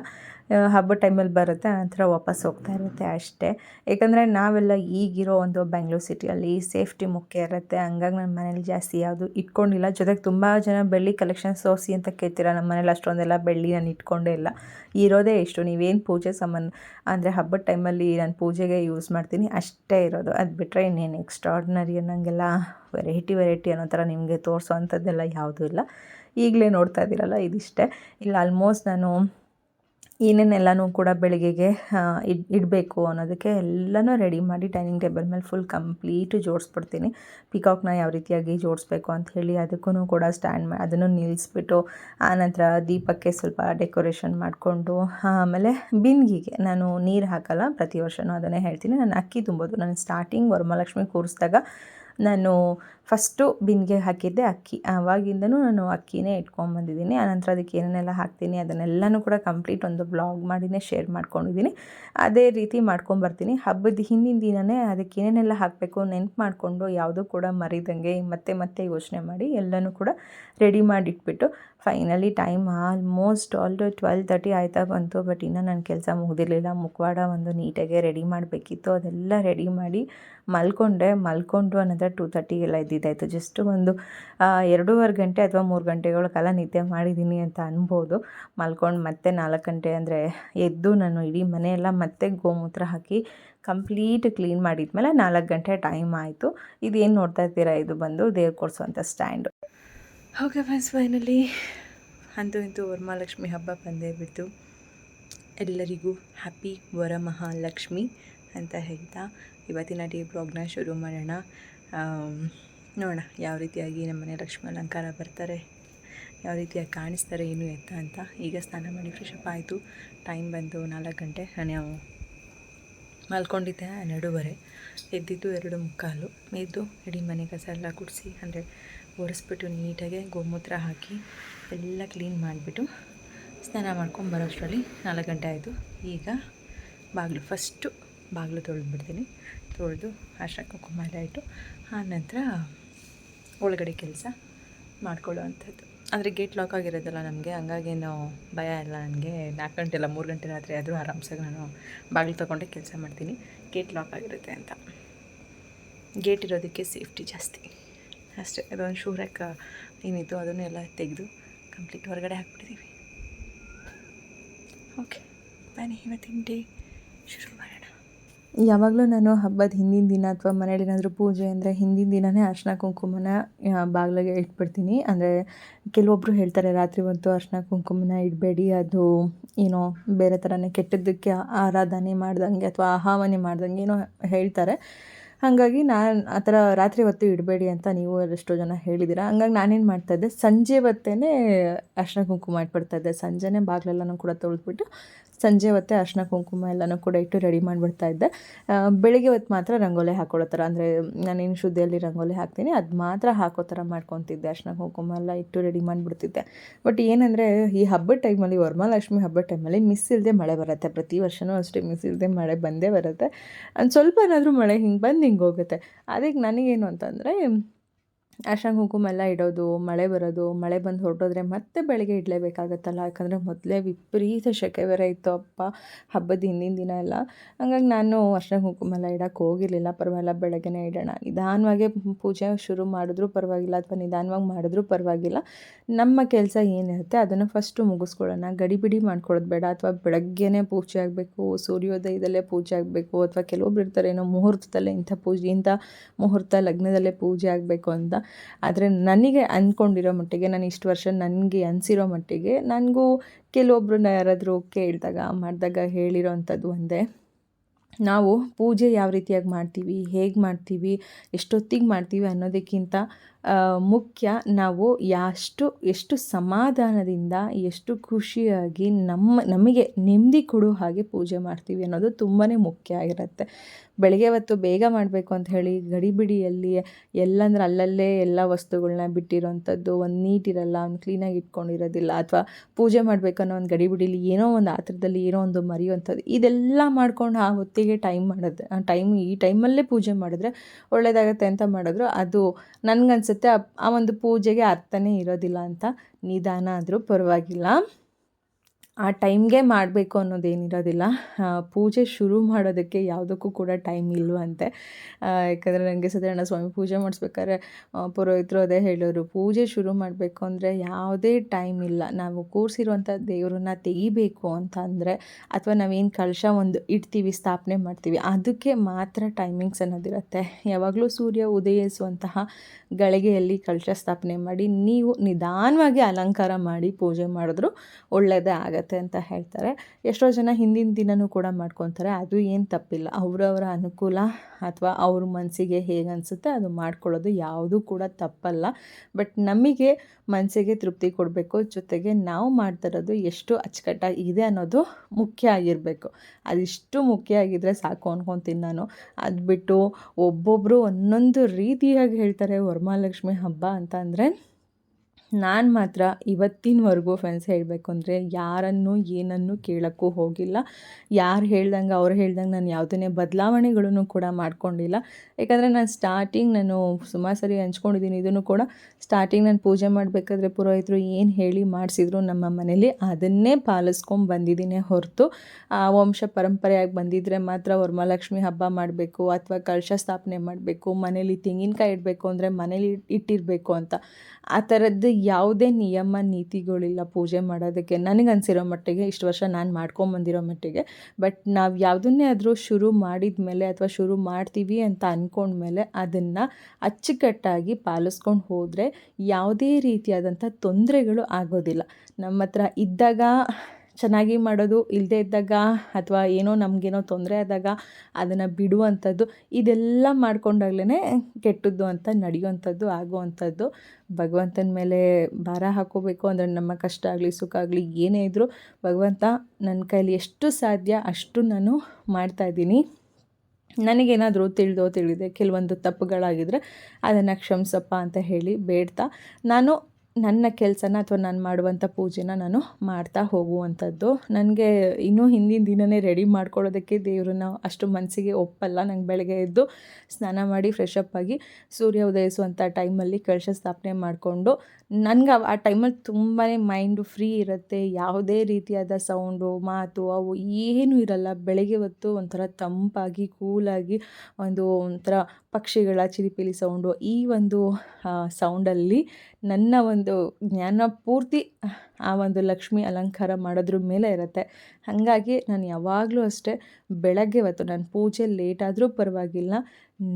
ಹಬ್ಬ ಟೈಮಲ್ಲಿ ಬರುತ್ತೆ, ಆನಂತರ ವಾಪಸ್ ಹೋಗ್ತಾ ಇರುತ್ತೆ ಅಷ್ಟೇ. ಏಕೆಂದರೆ ನಾವೆಲ್ಲ ಈಗಿರೋ ಒಂದು ಬೆಂಗಳೂರು ಸಿಟಿಯಲ್ಲಿ ಸೇಫ್ಟಿ ಮುಖ್ಯ ಇರುತ್ತೆ. ಹಂಗಾಗಿ ನನ್ನ ಮನೇಲಿ ಜಾಸ್ತಿ ಯಾವುದು ಇಟ್ಕೊಂಡಿಲ್ಲ. ಜೊತೆಗೆ ತುಂಬ ಜನ ಬೆಳ್ಳಿ ಕಲೆಕ್ಷನ್ ಸೋಸಿ ಅಂತ ಕೇಳ್ತೀರ? ನಮ್ಮ ಮನೇಲಿ ಅಷ್ಟೊಂದೆಲ್ಲ ಬೆಳ್ಳಿ ನಾನು ಇಟ್ಕೊಂಡೇ ಇಲ್ಲ. ಇರೋದೇ ಇಷ್ಟು. ನೀವೇನು ಪೂಜೆ ಸಾಮಾನು ಅಂದರೆ ಹಬ್ಬದ ಟೈಮಲ್ಲಿ ನಾನು ಪೂಜೆಗೆ ಯೂಸ್ ಮಾಡ್ತೀನಿ, ಅಷ್ಟೇ ಇರೋದು. ಅದು ಬಿಟ್ಟರೆ ಇನ್ನೇನು ಎಕ್ಸ್ಟ್ರಾಡ್ನರಿ ಅನ್ನೋಂಗೆಲ್ಲ ವೆರೈಟಿ ವೆರೈಟಿ ಅನ್ನೋ ಥರ ನಿಮಗೆ ತೋರಿಸೋ ಅಂಥದ್ದೆಲ್ಲ ಯಾವುದೂ ಇಲ್ಲ. ಈಗಲೇ ನೋಡ್ತಾ ಇದ್ದೀರಲ್ಲ, ಇದಿಷ್ಟೇ. ಇಲ್ಲ ಆಲ್ಮೋಸ್ಟ್ ನಾನು ಏನೇನೆಲ್ಲನೂ ಕೂಡ ಬೆಳಿಗ್ಗೆಗೆ ಇಡ್, ಇಡಬೇಕು ಅನ್ನೋದಕ್ಕೆ ಎಲ್ಲನೂ ರೆಡಿ ಮಾಡಿ ಡೈನಿಂಗ್ ಟೇಬಲ್ ಮೇಲೆ ಫುಲ್ ಕಂಪ್ಲೀಟು ಜೋಡಿಸ್ಬಿಡ್ತೀನಿ. ಪಿಕಾಕ್ನ ಯಾವ ರೀತಿಯಾಗಿ ಜೋಡಿಸ್ಬೇಕು ಅಂತ ಹೇಳಿ ಅದಕ್ಕೂ ಕೂಡ ಸ್ಟ್ಯಾಂಡ್ ಮಾ, ಅದನ್ನು ನಿಲ್ಲಿಸ್ಬಿಟ್ಟು, ಆನಂತರ ದೀಪಕ್ಕೆ ಸ್ವಲ್ಪ ಡೆಕೋರೇಷನ್ ಮಾಡಿಕೊಂಡು, ಆಮೇಲೆ ಬಿಂದಿಗೆಗೆ ನಾನು ನೀರು ಹಾಕಲ್ಲ, ಪ್ರತಿ ವರ್ಷವೂ ಅದನ್ನೇ ಹೇಳ್ತೀನಿ. ನಾನು ಅಕ್ಕಿ ತುಂಬೋದು. ನಾನು ಸ್ಟಾರ್ಟಿಂಗ್ ವರಮಹಾಲಕ್ಷ್ಮಿ ಕೂರಿಸಿದಾಗ ನಾನು ಫಸ್ಟು ಬಿಂದಿಗೆ ಹಾಕಿದ್ದೆ. ಅಕ್ಕಿ ಆವಾಗಿಂದನೂ ನಾನು ಅಕ್ಕಿನೇ ಇಟ್ಕೊಂಬಂದಿದ್ದೀನಿ ಆನಂತರ ಅದಕ್ಕೆ ಏನೇನೆಲ್ಲ ಹಾಕ್ತೀನಿ, ಅದನ್ನೆಲ್ಲನೂ ಕೂಡ ಕಂಪ್ಲೀಟ್ ಒಂದು ಬ್ಲಾಗ್ ಮಾಡಿನೇ ಶೇರ್ ಮಾಡ್ಕೊಂಡಿದ್ದೀನಿ. ಅದೇ ರೀತಿ ಮಾಡ್ಕೊಂಬರ್ತೀನಿ. ಹಬ್ಬದ ಹಿಂದಿನ ದಿನವೇ ಅದಕ್ಕೆ ಏನೇನೆಲ್ಲ ಹಾಕಬೇಕು, ನೆನ್ಪು ಮಾಡಿಕೊಂಡು ಯಾವುದೂ ಕೂಡ ಮರಿದಂಗೆ ಮತ್ತೆ ಮತ್ತೆ ಯೋಚನೆ ಮಾಡಿ ಎಲ್ಲನೂ ಕೂಡ ready ಮಾಡಿಟ್ಬಿಟ್ಟು finally time almost all twelve thirty ಆಯ್ತಾ ಬಂತು. ಬಟ್ ಇನ್ನೂ ನನ್ನ ಕೆಲಸ ಮುಗಿದಿರಲಿಲ್ಲ. ಮುಖವಾಡ ಒಂದು ನೀಟಾಗೆ ರೆಡಿ ಮಾಡಬೇಕಿತ್ತು. ಅದೆಲ್ಲ ರೆಡಿ ಮಾಡಿ ಮಲ್ಕೊಂಡೆ. ಮಲ್ಕೊಂಡು ಅನ್ನೋದ ಟೂ ತರ್ಟಿಗೆಲ್ಲ ಎದ್ದಿದ್ದಾಯಿತು ಜಸ್ಟ್ ಒಂದು ಎರಡೂವರೆ ಗಂಟೆ ಅಥವಾ ಮೂರು ಗಂಟೆಗಳ ಕಾಲ ನಿದ್ದೆ ಮಾಡಿದ್ದೀನಿ ಅಂತ ಅನ್ಬೋದು. ಮಲ್ಕೊಂಡು ಮತ್ತೆ ನಾಲ್ಕು ಗಂಟೆ ಅಂದರೆ ಎದ್ದು ನಾನು ಇಡೀ ಮನೆಯೆಲ್ಲ ಮತ್ತೆ ಗೋಮೂತ್ರ ಹಾಕಿ ಕಂಪ್ಲೀಟ್ ಕ್ಲೀನ್ ಮಾಡಿದ್ಮೇಲೆ ನಾಲ್ಕು ಗಂಟೆ ಟೈಮ್ ಆಯಿತು. ಇದೇನು ನೋಡ್ತಾ ಇದ್ದೀರಾ? ಇದು ಬಂದು ದೇವ್ರು ಕೊಡಿಸುವಂಥ ಸ್ಟ್ಯಾಂಡು. ಓಕೆ ಫ್ರೆಂಡ್ಸ್, ಫೈನಲಿ ಅಂತೂ ಇಂತೂ ವರಮಹಾಲಕ್ಷ್ಮಿ ಹಬ್ಬ ಬಂದೇ ಬಿಟ್ಟು ಎಲ್ಲರಿಗೂ ಹ್ಯಾಪಿ ವರಮಹಾಲಕ್ಷ್ಮಿ ಅಂತ ಹೇಳ್ತಾ ಇವತ್ತಿನ ಡೇ ಬ್ಲಾಗ್ನ ಶುರು ಮಾಡೋಣ. ನೋಡೋಣ, ಯಾವ ರೀತಿಯಾಗಿ ನಮ್ಮನೆ ಲಕ್ಷ್ಮೀ ಅಲಂಕಾರ ಬರ್ತಾರೆ, ಯಾವ ರೀತಿಯಾಗಿ ಕಾಣಿಸ್ತಾರೆ, ಏನು ಎತ್ತ ಅಂತ. ಈಗ ಸ್ನಾನ ಮಾಡಿ ಫ್ರೆಶ್ ಅಪ್ ಆಯಿತು. ಟೈಮ್ ಬಂದು ನಾಲ್ಕು ಗಂಟೆ. ನಾನು ಮಲ್ಕೊಂಡಿದ್ದೆ ಹನ್ನೆರಡೂವರೆ ಎದ್ದಿದ್ದು ಎರಡು ಮುಕ್ಕಾಲು. ಎದ್ದು ಇಡೀ ಮನೆ ಕಸ ಎಲ್ಲ ಕುಡಿಸಿ ಅಂದರೆ ಒರೆಸ್ಬಿಟ್ಟು ನೀಟಾಗಿ ಗೋಮೂತ್ರ ಹಾಕಿ ಎಲ್ಲ ಕ್ಲೀನ್ ಮಾಡಿಬಿಟ್ಟು
ಸ್ನಾನ ಮಾಡ್ಕೊಂಡು ಬರೋಷ್ಟರಲ್ಲಿ ನಾಲ್ಕು ಗಂಟೆ ಆಯಿತು. ಈಗ ಬಾಗಿಲು ಫಸ್ಟು ಬಾಗಿಲು ತೊಳೆದು ಬಿಡ್ತೀನಿ ತೊಳೆದು ಅರ್ಶಿನ ಕುಂಕುಮ ಎಲ್ಲ ಇಟ್ಟು, ಆನಂತರ ಒಳಗಡೆ ಕೆಲಸ ಮಾಡ್ಕೊಳ್ಳೋ ಅಂಥದ್ದು ಅಂದರೆ ಗೇಟ್ ಲಾಕ್ ಆಗಿರೋದಲ್ಲ ನಮಗೆ ಹಂಗಾಗೇನು ಭಯ ಇಲ್ಲ ನನಗೆ. ನಾಲ್ಕು ಗಂಟೆ ಇಲ್ಲ, ಮೂರು ಗಂಟೆ ರಾತ್ರಿ ಆದರೂ ಆರಾಮ್ಸಾಗಿ ನಾನು ಬಾಗಿಲು ತೊಗೊಂಡೆ ಕೆಲಸ ಮಾಡ್ತೀನಿ. ಗೇಟ್ ಲಾಕ್ ಆಗಿರುತ್ತೆ ಅಂತ. ಗೇಟ್ ಇರೋದಕ್ಕೆ ಸೇಫ್ಟಿ ಜಾಸ್ತಿ. ಅಷ್ಟೇ, ಅದೊಂದು ಶೂರಕ್ಕ ಏನಿತ್ತು ಅದನ್ನು ಎಲ್ಲ ತೆಗೆದು ಕಂಪ್ಲೀಟ್ ಹೊರಗಡೆ ಹಾಕ್ಬಿಟ್ಟಿದ್ದೀವಿ ಓಕೆ ಬನ್ನಿ, ಇವತ್ತಿನ ಡೇ ಶುರು ಮಾಡೋಣ.
ಯಾವಾಗಲೂ ನಾನು ಹಬ್ಬದ ಹಿಂದಿನ ದಿನ ಅಥವಾ ಮನೇಲಿ ಏನಾದರೂ ಪೂಜೆ ಅಂದರೆ ಹಿಂದಿನ ದಿನವೇ ಅರ್ಶಿನ ಕುಂಕುಮನ ಬಾಗಿಲಿಗೆ ಇಟ್ಬಿಡ್ತೀನಿ. ಅಂದರೆ ಕೆಲವೊಬ್ಬರು ಹೇಳ್ತಾರೆ, ರಾತ್ರಿ ಹೊತ್ತು ಅರ್ಶಿನ ಕುಂಕುಮನ ಇಡಬೇಡಿ, ಅದು ಏನೋ ಬೇರೆ ಥರನೇ ಕೆಟ್ಟದ್ದಕ್ಕೆ ಆರಾಧನೆ ಮಾಡ್ದಂಗೆ ಅಥವಾ ಆಹ್ವಾನೆ ಮಾಡ್ದಂಗೆ ಏನೋ ಹೇಳ್ತಾರೆ. ಹಾಗಾಗಿ ನಾನು ಆ ಥರ ರಾತ್ರಿ ಹೊತ್ತು ಇಡಬೇಡಿ ಅಂತ ನೀವು ಎಷ್ಟೋ ಜನ ಹೇಳಿದ್ದೀರಾ. ಹಂಗಾಗಿ ನಾನೇನು ಮಾಡ್ತಾಯಿದ್ದೆ ಸಂಜೆ ಹೊತ್ತೇ ಅರ್ಶಿನ ಕುಂಕುಮ ಇಟ್ಬಿಡ್ತಾಯಿದ್ದೆ ಸಂಜೆನೇ ಬಾಗಿಲೆಲ್ಲನೂ ಕೂಡ ತೊಳೆದ್ಬಿಟ್ಟು ಸಂಜೆ ಹೊತ್ತೆ ಅರ್ಶಿನ ಕುಂಕುಮ ಎಲ್ಲನೂ ಕೂಡ ಇಟ್ಟು ರೆಡಿ ಮಾಡಿಬಿಡ್ತಾ ಇದ್ದೆ. ಬೆಳಿಗ್ಗೆ ಹೊತ್ತು ಮಾತ್ರ ರಂಗೋಲಿ ಹಾಕೊಳ್ಳೋ ಥರ, ಅಂದರೆ ನಾನೇನು ಶುದ್ಧಿಯಲ್ಲಿ ರಂಗೋಲಿ ಹಾಕ್ತೀನಿ, ಅದು ಮಾತ್ರ ಹಾಕೋ ಥರ ಮಾಡ್ಕೊತಿದ್ದೆ. ಅರ್ಶಿನ ಕುಂಕುಮ ಎಲ್ಲ ಇಟ್ಟು ರೆಡಿ ಮಾಡಿಬಿಡ್ತಿದ್ದೆ. ಬಟ್ ಏನಂದರೆ, ಈ ಹಬ್ಬದ ಟೈಮಲ್ಲಿ ವರಮಹಾಲಕ್ಷ್ಮಿ ಹಬ್ಬದ ಟೈಮಲ್ಲಿ ಮಿಸ್ ಇಲ್ಲದೆ ಮಳೆ ಬರುತ್ತೆ. ಪ್ರತಿ ವರ್ಷವೂ ಅಷ್ಟೇ ಮಿಸ್ ಇಲ್ಲದೆ ಮಳೆ ಬಂದೇ ಬರುತ್ತೆ. ಒಂದು ಸ್ವಲ್ಪ ಏನಾದರೂ ಮಳೆ ಹಿಂಗೆ ಬಂದು ಹಿಂಗೆ ಹೋಗುತ್ತೆ. ಅದಕ್ಕೆ ನನಗೇನು ಅಂತಂದರೆ ಅರ್ಶಿನ ಕುಂಕುಮ ಎಲ್ಲ ಇಡೋದು, ಮಳೆ ಬರೋದು, ಮಳೆ ಬಂದು ಹೊರಟೋದ್ರೆ ಮತ್ತೆ ಬೆಳಗ್ಗೆ ಇಡಲೇಬೇಕಾಗತ್ತಲ್ಲ? ಯಾಕಂದರೆ ಮೊದಲೇ ವಿಪರೀತ ಸೆಕೆ ಬೇರೆ ಇತ್ತು ಅಪ್ಪ, ಹಬ್ಬದ ಹಿಂದಿನ ದಿನ ಎಲ್ಲ. ಹಂಗಾಗಿ ನಾನು ಅರ್ಶಿನ ಕುಂಕುಮ ಎಲ್ಲ ಇಡೋಕ್ಕೆ ಹೋಗಿರಲಿಲ್ಲ. ಪರವಾಗಿಲ್ಲ, ಬೆಳಗ್ಗೆನೇ ಇಡೋಣ. ನಿಧಾನವಾಗೇ ಪೂಜೆ ಶುರು ಮಾಡಿದ್ರೂ ಪರವಾಗಿಲ್ಲ ಅಥವಾ ನಿಧಾನವಾಗಿ ಮಾಡಿದ್ರೂ ಪರವಾಗಿಲ್ಲ. ನಮ್ಮ ಕೆಲಸ ಏನಿರುತ್ತೆ ಅದನ್ನು ಫಸ್ಟು ಮುಗಿಸ್ಕೊಳ್ಳೋಣ. ಗಡಿಬಿಡಿ ಮಾಡ್ಕೊಳ್ಳೋದು ಬೇಡ ಅಥವಾ ಬೆಳಗ್ಗೆನೇ ಪೂಜೆ ಆಗಬೇಕು, ಸೂರ್ಯೋದಯದಲ್ಲೇ ಪೂಜೆ ಆಗಬೇಕು ಅಥವಾ ಕೆಲವೊಬ್ರು ಇರ್ತಾರೆ, ಏನೋ ಮುಹೂರ್ತದಲ್ಲೇ ಇಂಥ ಪೂಜೆ, ಇಂಥ ಮುಹೂರ್ತ ಲಗ್ನದಲ್ಲೇ ಪೂಜೆ ಆಗಬೇಕು ಅಂತ. ಆದರೆ ನನಗೆ ಅಂದ್ಕೊಂಡಿರೋ ಮಟ್ಟಿಗೆ, ನಾನು ಇಷ್ಟು ವರ್ಷ ನನಗೆ ಅನಿಸಿರೋ ಮಟ್ಟಿಗೆ, ನನಗೂ ಕೆಲವೊಬ್ಬರನ್ನ ಯಾರಾದರೂ ಕೇಳಿದಾಗ, ಮಾಡಿದಾಗ ಹೇಳಿರೋ ಅಂಥದ್ದು ಒಂದೇ. ನಾವು ಪೂಜೆ ಯಾವ ರೀತಿಯಾಗಿ ಮಾಡ್ತೀವಿ, ಹೇಗೆ ಮಾಡ್ತೀವಿ, ಎಷ್ಟೊತ್ತಿಗೆ ಮಾಡ್ತೀವಿ ಅನ್ನೋದಕ್ಕಿಂತ ಮುಖ್ಯ ನಾವು ಯಾಷ್ಟು, ಎಷ್ಟು ಸಮಾಧಾನದಿಂದ, ಎಷ್ಟು ಖುಷಿಯಾಗಿ ನಮ್ಮ, ನಮಗೆ ನೆಮ್ಮದಿ ಕೊಡೋ ಹಾಗೆ ಪೂಜೆ ಮಾಡ್ತೀವಿ ಅನ್ನೋದು ತುಂಬಾ ಮುಖ್ಯ ಆಗಿರುತ್ತೆ. ಬೆಳಗ್ಗೆ ಹೊತ್ತು ಬೇಗ ಮಾಡಬೇಕು ಅಂತ ಹೇಳಿ ಗಡಿಬಿಡಿಯಲ್ಲಿ ಎಲ್ಲಂದ್ರೆ ಅಲ್ಲಲ್ಲೇ ಎಲ್ಲ ವಸ್ತುಗಳನ್ನ ಬಿಟ್ಟಿರೋಂಥದ್ದು, ಒಂದು ನೀಟಿರಲ್ಲ ಒಂದು ಕ್ಲೀನಾಗಿ ಇಟ್ಕೊಂಡಿರೋದಿಲ್ಲ ಅಥವಾ ಪೂಜೆ ಮಾಡಬೇಕನ್ನೋ ಒಂದು ಗಡಿಬಿಡಿಲಿ ಏನೋ ಒಂದು ಆತ್ರದಲ್ಲಿ ಏನೋ ಒಂದು ಮರೆಯುವಂಥದ್ದು ಇದೆಲ್ಲ ಮಾಡ್ಕೊಂಡು ಆ ಹೊತ್ತಿಗೆ ಟೈಮ್ ಮಾಡೋದು ಟೈಮ್ ಈ ಟೈಮಲ್ಲೇ ಪೂಜೆ ಮಾಡಿದ್ರೆ ಒಳ್ಳೆಯದಾಗತ್ತೆ ಅಂತ ಮಾಡಿದ್ರು. ಅದು ನನಗನ್ಸುತ್ತೆ. ಆ- ಆ ಒಂದು ಪೂಜೆಗೆ ಅರ್ಥನೇ ಇರೋದಿಲ್ಲ ಅಂತ ನಿಧಾನ ಆದರೂ ಪರವಾಗಿಲ್ಲ. ಆ ಟೈಮ್ಗೆ ಮಾಡಬೇಕು ಅನ್ನೋದೇನಿರೋದಿಲ್ಲ. ಪೂಜೆ ಶುರು ಮಾಡೋದಕ್ಕೆ ಯಾವುದಕ್ಕೂ ಕೂಡ ಟೈಮ್ ಇಲ್ವಂತೆ. ಯಾಕಂದರೆ ನನಗೆ ಸತ್ಯನಾರಾಯಣ ಸ್ವಾಮಿ ಪೂಜೆ ಮಾಡಿಸ್ಬೇಕಾದ್ರೆ ಪುರೋಹಿತರು ಅದೇ ಹೇಳೋರು, ಪೂಜೆ ಶುರು ಮಾಡಬೇಕು ಅಂದರೆ ಯಾವುದೇ ಟೈಮ್ ಇಲ್ಲ. ನಾವು ಕೂರಿಸಿರುವಂಥ ದೇವರನ್ನ ತೆಗಿಬೇಕು ಅಂತ ಅಂದರೆ, ಅಥವಾ ನಾವೇನು ಕಳಶ ಒಂದು ಇಡ್ತೀವಿ, ಸ್ಥಾಪನೆ ಮಾಡ್ತೀವಿ, ಅದಕ್ಕೆ ಮಾತ್ರ ಟೈಮಿಂಗ್ಸ್ ಅನ್ನೋದಿರುತ್ತೆ. ಯಾವಾಗಲೂ ಸೂರ್ಯ ಉದಯಿಸುವಂತಹ ಗಳಿಗೆಯಲ್ಲಿ ಕಳಶ ಸ್ಥಾಪನೆ ಮಾಡಿ, ನೀವು ನಿಧಾನವಾಗಿ ಅಲಂಕಾರ ಮಾಡಿ ಪೂಜೆ ಮಾಡಿದ್ರು ಒಳ್ಳೆಯದೇ ಆಗತ್ತೆ. ಅಂತ ಹೇಳ್ತಾರೆ. ಎಷ್ಟೋ ಜನ ಹಿಂದಿನ ದಿನನೂ ಕೂಡ ಮಾಡ್ಕೊತಾರೆ. ಅದು ಏನು ತಪ್ಪಿಲ್ಲ. ಅವರವರ ಅನುಕೂಲ ಅಥವಾ ಅವ್ರ ಮನಸ್ಸಿಗೆ ಹೇಗೆ ಅನಿಸುತ್ತೆ ಅದು ಮಾಡ್ಕೊಳ್ಳೋದು ಯಾವುದೂ ಕೂಡ ತಪ್ಪಲ್ಲ. ಬಟ್ ನಮಗೆ ಮನಸ್ಸಿಗೆ ತೃಪ್ತಿ ಕೊಡಬೇಕು. ಜೊತೆಗೆ ನಾವು ಮಾಡ್ತಿರೋದು ಎಷ್ಟು ಅಚ್ಚುಕಟ್ಟಾಗಿ ಇದೆ ಅನ್ನೋದು ಮುಖ್ಯ ಆಗಿರಬೇಕು. ಅದಿಷ್ಟು ಮುಖ್ಯ ಆಗಿದ್ದರೆ ಸಾಕು ಅನ್ಕೊತೀನಿ ನಾನು. ಅದು ಬಿಟ್ಟು ಒಬ್ಬೊಬ್ಬರು ಒಂದೊಂದು ರೀತಿಯಾಗಿ ಹೇಳ್ತಾರೆ ವರಮಹಾಲಕ್ಷ್ಮಿ ಹಬ್ಬ ಅಂತ ಅಂದರೆ ನಾನು ಮಾತ್ರ ಇವತ್ತಿನವರೆಗೂ ಫ್ರೆಂಡ್ಸ್ ಹೇಳಬೇಕು ಅಂದರೆ ಯಾರನ್ನು ಏನನ್ನು ಕೇಳೋಕ್ಕೂ ಹೋಗಿಲ್ಲ. ಯಾರು ಹೇಳ್ದಂಗೆ ಅವ್ರು ಹೇಳ್ದಂಗೆ ನಾನು ಯಾವುದನ್ನೇ ಬದಲಾವಣೆಗಳನ್ನು ಕೂಡ ಮಾಡ್ಕೊಂಡಿಲ್ಲ. ಯಾಕಂದರೆ ನಾನು ಸ್ಟಾರ್ಟಿಂಗ್ ನಾನು ಸುಮಾರು ಸರಿ ಹಂಚ್ಕೊಂಡಿದ್ದೀನಿ ಇದನ್ನು ಕೂಡ ಸ್ಟಾರ್ಟಿಂಗ್ ನಾನು ಪೂಜೆ ಮಾಡಬೇಕಾದ್ರೆ ಪುರೋಹಿತರು ಏನು ಹೇಳಿ ಮಾಡಿಸಿದ್ರು ನಮ್ಮ ಮನೇಲಿ ಅದನ್ನೇ ಪಾಲಿಸ್ಕೊಂಡು ಬಂದಿದ್ದೀನಿ ಹೊರತು. ಆ ವಂಶ ಪರಂಪರೆಯಾಗಿ ಬಂದಿದ್ದರೆ ಮಾತ್ರ ವರಮಹಾಲಕ್ಷ್ಮಿ ಹಬ್ಬ ಮಾಡಬೇಕು ಅಥವಾ ಕಲಶ ಸ್ಥಾಪನೆ ಮಾಡಬೇಕು, ಮನೇಲಿ ತೆಂಗಿನಕಾಯಿ ಇಡಬೇಕು ಅಂದರೆ ಮನೇಲಿ ಇಟ್ಟಿರಬೇಕು ಅಂತ. ಆ ಥರದ್ದು ಯಾವುದೇ ನಿಯಮ, ನೀತಿಗಳಿಲ್ಲ ಪೂಜೆ ಮಾಡೋದಕ್ಕೆ. ನನಗೆ ಅನಿಸಿರೋ ಮಟ್ಟಿಗೆ, ಇಷ್ಟು ವರ್ಷ ನಾನು ಮಾಡ್ಕೊಂಬಂದಿರೋ ಮಟ್ಟಿಗೆ, ಬಟ್ ನಾವು ಯಾವುದನ್ನೇ ಆದರೂ ಶುರು ಮಾಡಿದ ಮೇಲೆ ಅಥವಾ ಶುರು ಮಾಡ್ತೀವಿ ಅಂತ ಅಂದ್ಕೊಂಡ್ಮೇಲೆ ಅದನ್ನು ಅಚ್ಚುಕಟ್ಟಾಗಿ ಪಾಲಿಸ್ಕೊಂಡು ಹೋದರೆ ಯಾವುದೇ ರೀತಿಯಾದಂಥ ತೊಂದರೆಗಳು ಆಗೋದಿಲ್ಲ. ನಮ್ಮ ಹತ್ರ ಇದ್ದಾಗ ಚೆನ್ನಾಗಿ ಮಾಡೋದು ಇಲ್ಲದೇ ಇದ್ದಾಗ ಅಥವಾ ಏನೋ ನಮಗೇನೋ ತೊಂದರೆ ಆದಾಗ ಅದನ್ನು ಬಿಡುವಂಥದ್ದು, ಇದೆಲ್ಲ ಮಾಡಿಕೊಂಡಾಗ್ಲೇ ಕೆಟ್ಟದ್ದು ಅಂತ ನಡೆಯುವಂಥದ್ದು, ಆಗುವಂಥದ್ದು. ಭಗವಂತನ ಮೇಲೆ ಭಾರ ಹಾಕೋಬೇಕು ಅಂದರೆ ನಮ್ಮ ಕಷ್ಟ ಆಗಲಿ, ಸುಖ ಆಗಲಿ, ಏನೇ ಇದ್ದರೂ ಭಗವಂತ ನನ್ನ ಕೈಲಿ ಎಷ್ಟು ಸಾಧ್ಯ ಅಷ್ಟು ನಾನು ಮಾಡ್ತಾಯಿದ್ದೀನಿ ನನಗೇನಾದರೂ ತಿಳಿದೋ ತಿಳಿದೆ ಕೆಲವೊಂದು ತಪ್ಪುಗಳಾಗಿದ್ದರೆ ಅದನ್ನು ಕ್ಷಮಿಸಪ್ಪ ಅಂತ ಹೇಳಿ ಬೇಡ್ತಾ. ನಾನು ನನ್ನ ಕೆಲಸನ ಅಥವಾ ನಾನು ಮಾಡುವಂಥ ಪೂಜೆನ ನಾನು ಮಾಡ್ತಾ ಹೋಗುವಂಥದ್ದು ನನಗೆ ಇನ್ನೂ ಹಿಂದಿನ ದಿನವೇ ರೆಡಿ ಮಾಡ್ಕೊಳ್ಳೋದಕ್ಕೆ ದೇವ್ರನ್ನ ಅಷ್ಟು ಮನಸ್ಸಿಗೆ ಒಪ್ಪಲ್ಲ. ನಂಗೆ ಬೆಳಗ್ಗೆ ಎದ್ದು ಸ್ನಾನ ಮಾಡಿ ಫ್ರೆಶ್ ಅಪ್ ಆಗಿ ಸೂರ್ಯ ಉದಯಿಸುವಂಥ ಟೈಮಲ್ಲಿ ಕಳಶ ಸ್ಥಾಪನೆ ಮಾಡಿಕೊಂಡು ನನಗೆ ಆ ಟೈಮಲ್ಲಿ ತುಂಬಾ ಮೈಂಡು ಫ್ರೀ ಇರುತ್ತೆ. ಯಾವುದೇ ರೀತಿಯಾದ ಸೌಂಡು ಮಾತು ಅವು ಏನೂ ಇರಲ್ಲ. ಬೆಳಗ್ಗೆ ಹೊತ್ತು ಒಂಥರ ತಂಪಾಗಿ ಕೂಲಾಗಿ ಒಂದು ಒಂಥರ ಪಕ್ಷಿಗಳ, ಚಿಲಿಪಿಲಿ ಸೌಂಡು ಈ ಒಂದು ಸೌಂಡಲ್ಲಿ ನನ್ನ ಒಂದು ಜ್ಞಾನ ಪೂರ್ತಿ, ಆ ಒಂದು ಲಕ್ಷ್ಮಿ ಅಲಂಕಾರ ಮಾಡೋದ್ರ ಮೇಲೆ ಇರುತ್ತೆ. ಹಾಗಾಗಿ ನಾನು ಯಾವಾಗಲೂ ಅಷ್ಟೇ ಬೆಳಗ್ಗೆ ಹೊತ್ತು ನಾನು ಪೂಜೆ ಲೇಟ್ ಆದರೂ ಪರವಾಗಿಲ್ಲ,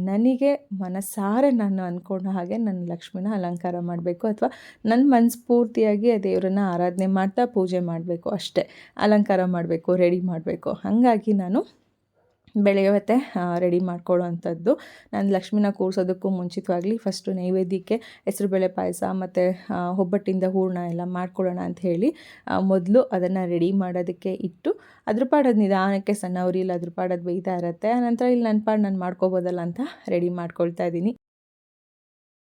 ನನಗೆ ಮನಸಾರೆ ನಾನು ಅಂದ್ಕೊಂಡ ಹಾಗೆ ನನ್ನ ಲಕ್ಷ್ಮಿನ ಅಲಂಕಾರ ಮಾಡಬೇಕು ಅಥವಾ ನನ್ನ ಮನಸ್ಫೂರ್ತಿಯಾಗಿ ಆ ದೇವರನ್ನ ಆರಾಧನೆ ಮಾಡ್ತಾ ಪೂಜೆ ಮಾಡಬೇಕು ಅಷ್ಟೇ, ಅಲಂಕಾರ ಮಾಡಬೇಕು ರೆಡಿ ಮಾಡಬೇಕು. ಹಾಗಾಗಿ ನಾನು ಬೆಳಗ್ಗೆ ಹೊತ್ತೆ ರೆಡಿ ಮಾಡ್ಕೊಳ್ಳೋ ಅಂಥದ್ದು ನಾನು ಲಕ್ಷ್ಮಿನ ಕೂರಿಸೋದಕ್ಕೂ ಮುಂಚಿತವಾಗಲಿ ಫಸ್ಟು ನೈವೇದ್ಯಕ್ಕೆ ಹೆಸರುಬೇಳೆ ಪಾಯಸ ಮತ್ತು ಒಬ್ಬಟ್ಟಿಂದ ಹೂರಣ ಎಲ್ಲ ಮಾಡ್ಕೊಳ್ಳೋಣ ಅಂತ ಹೇಳಿ ಮೊದಲು ಅದನ್ನು ರೆಡಿ ಮಾಡೋದಕ್ಕೆ ಇಟ್ಟು, ಅದ್ರ ಪಾಡೋದು ನಿಧಾನಕ್ಕೆ ಸಣ್ಣ ಇಲ್ಲ ಅದ್ರ ಪಾಡೋದು ಬೇಯ್ತಾ ಇರುತ್ತೆ. ಆನಂತರ ಇಲ್ಲಿ ನನ್ನ ಪಾಡು ನಾನು ಮಾಡ್ಕೋಬೋದಲ್ಲ ಅಂತ ರೆಡಿ ಮಾಡ್ಕೊಳ್ತಾ ಇದ್ದೀನಿ.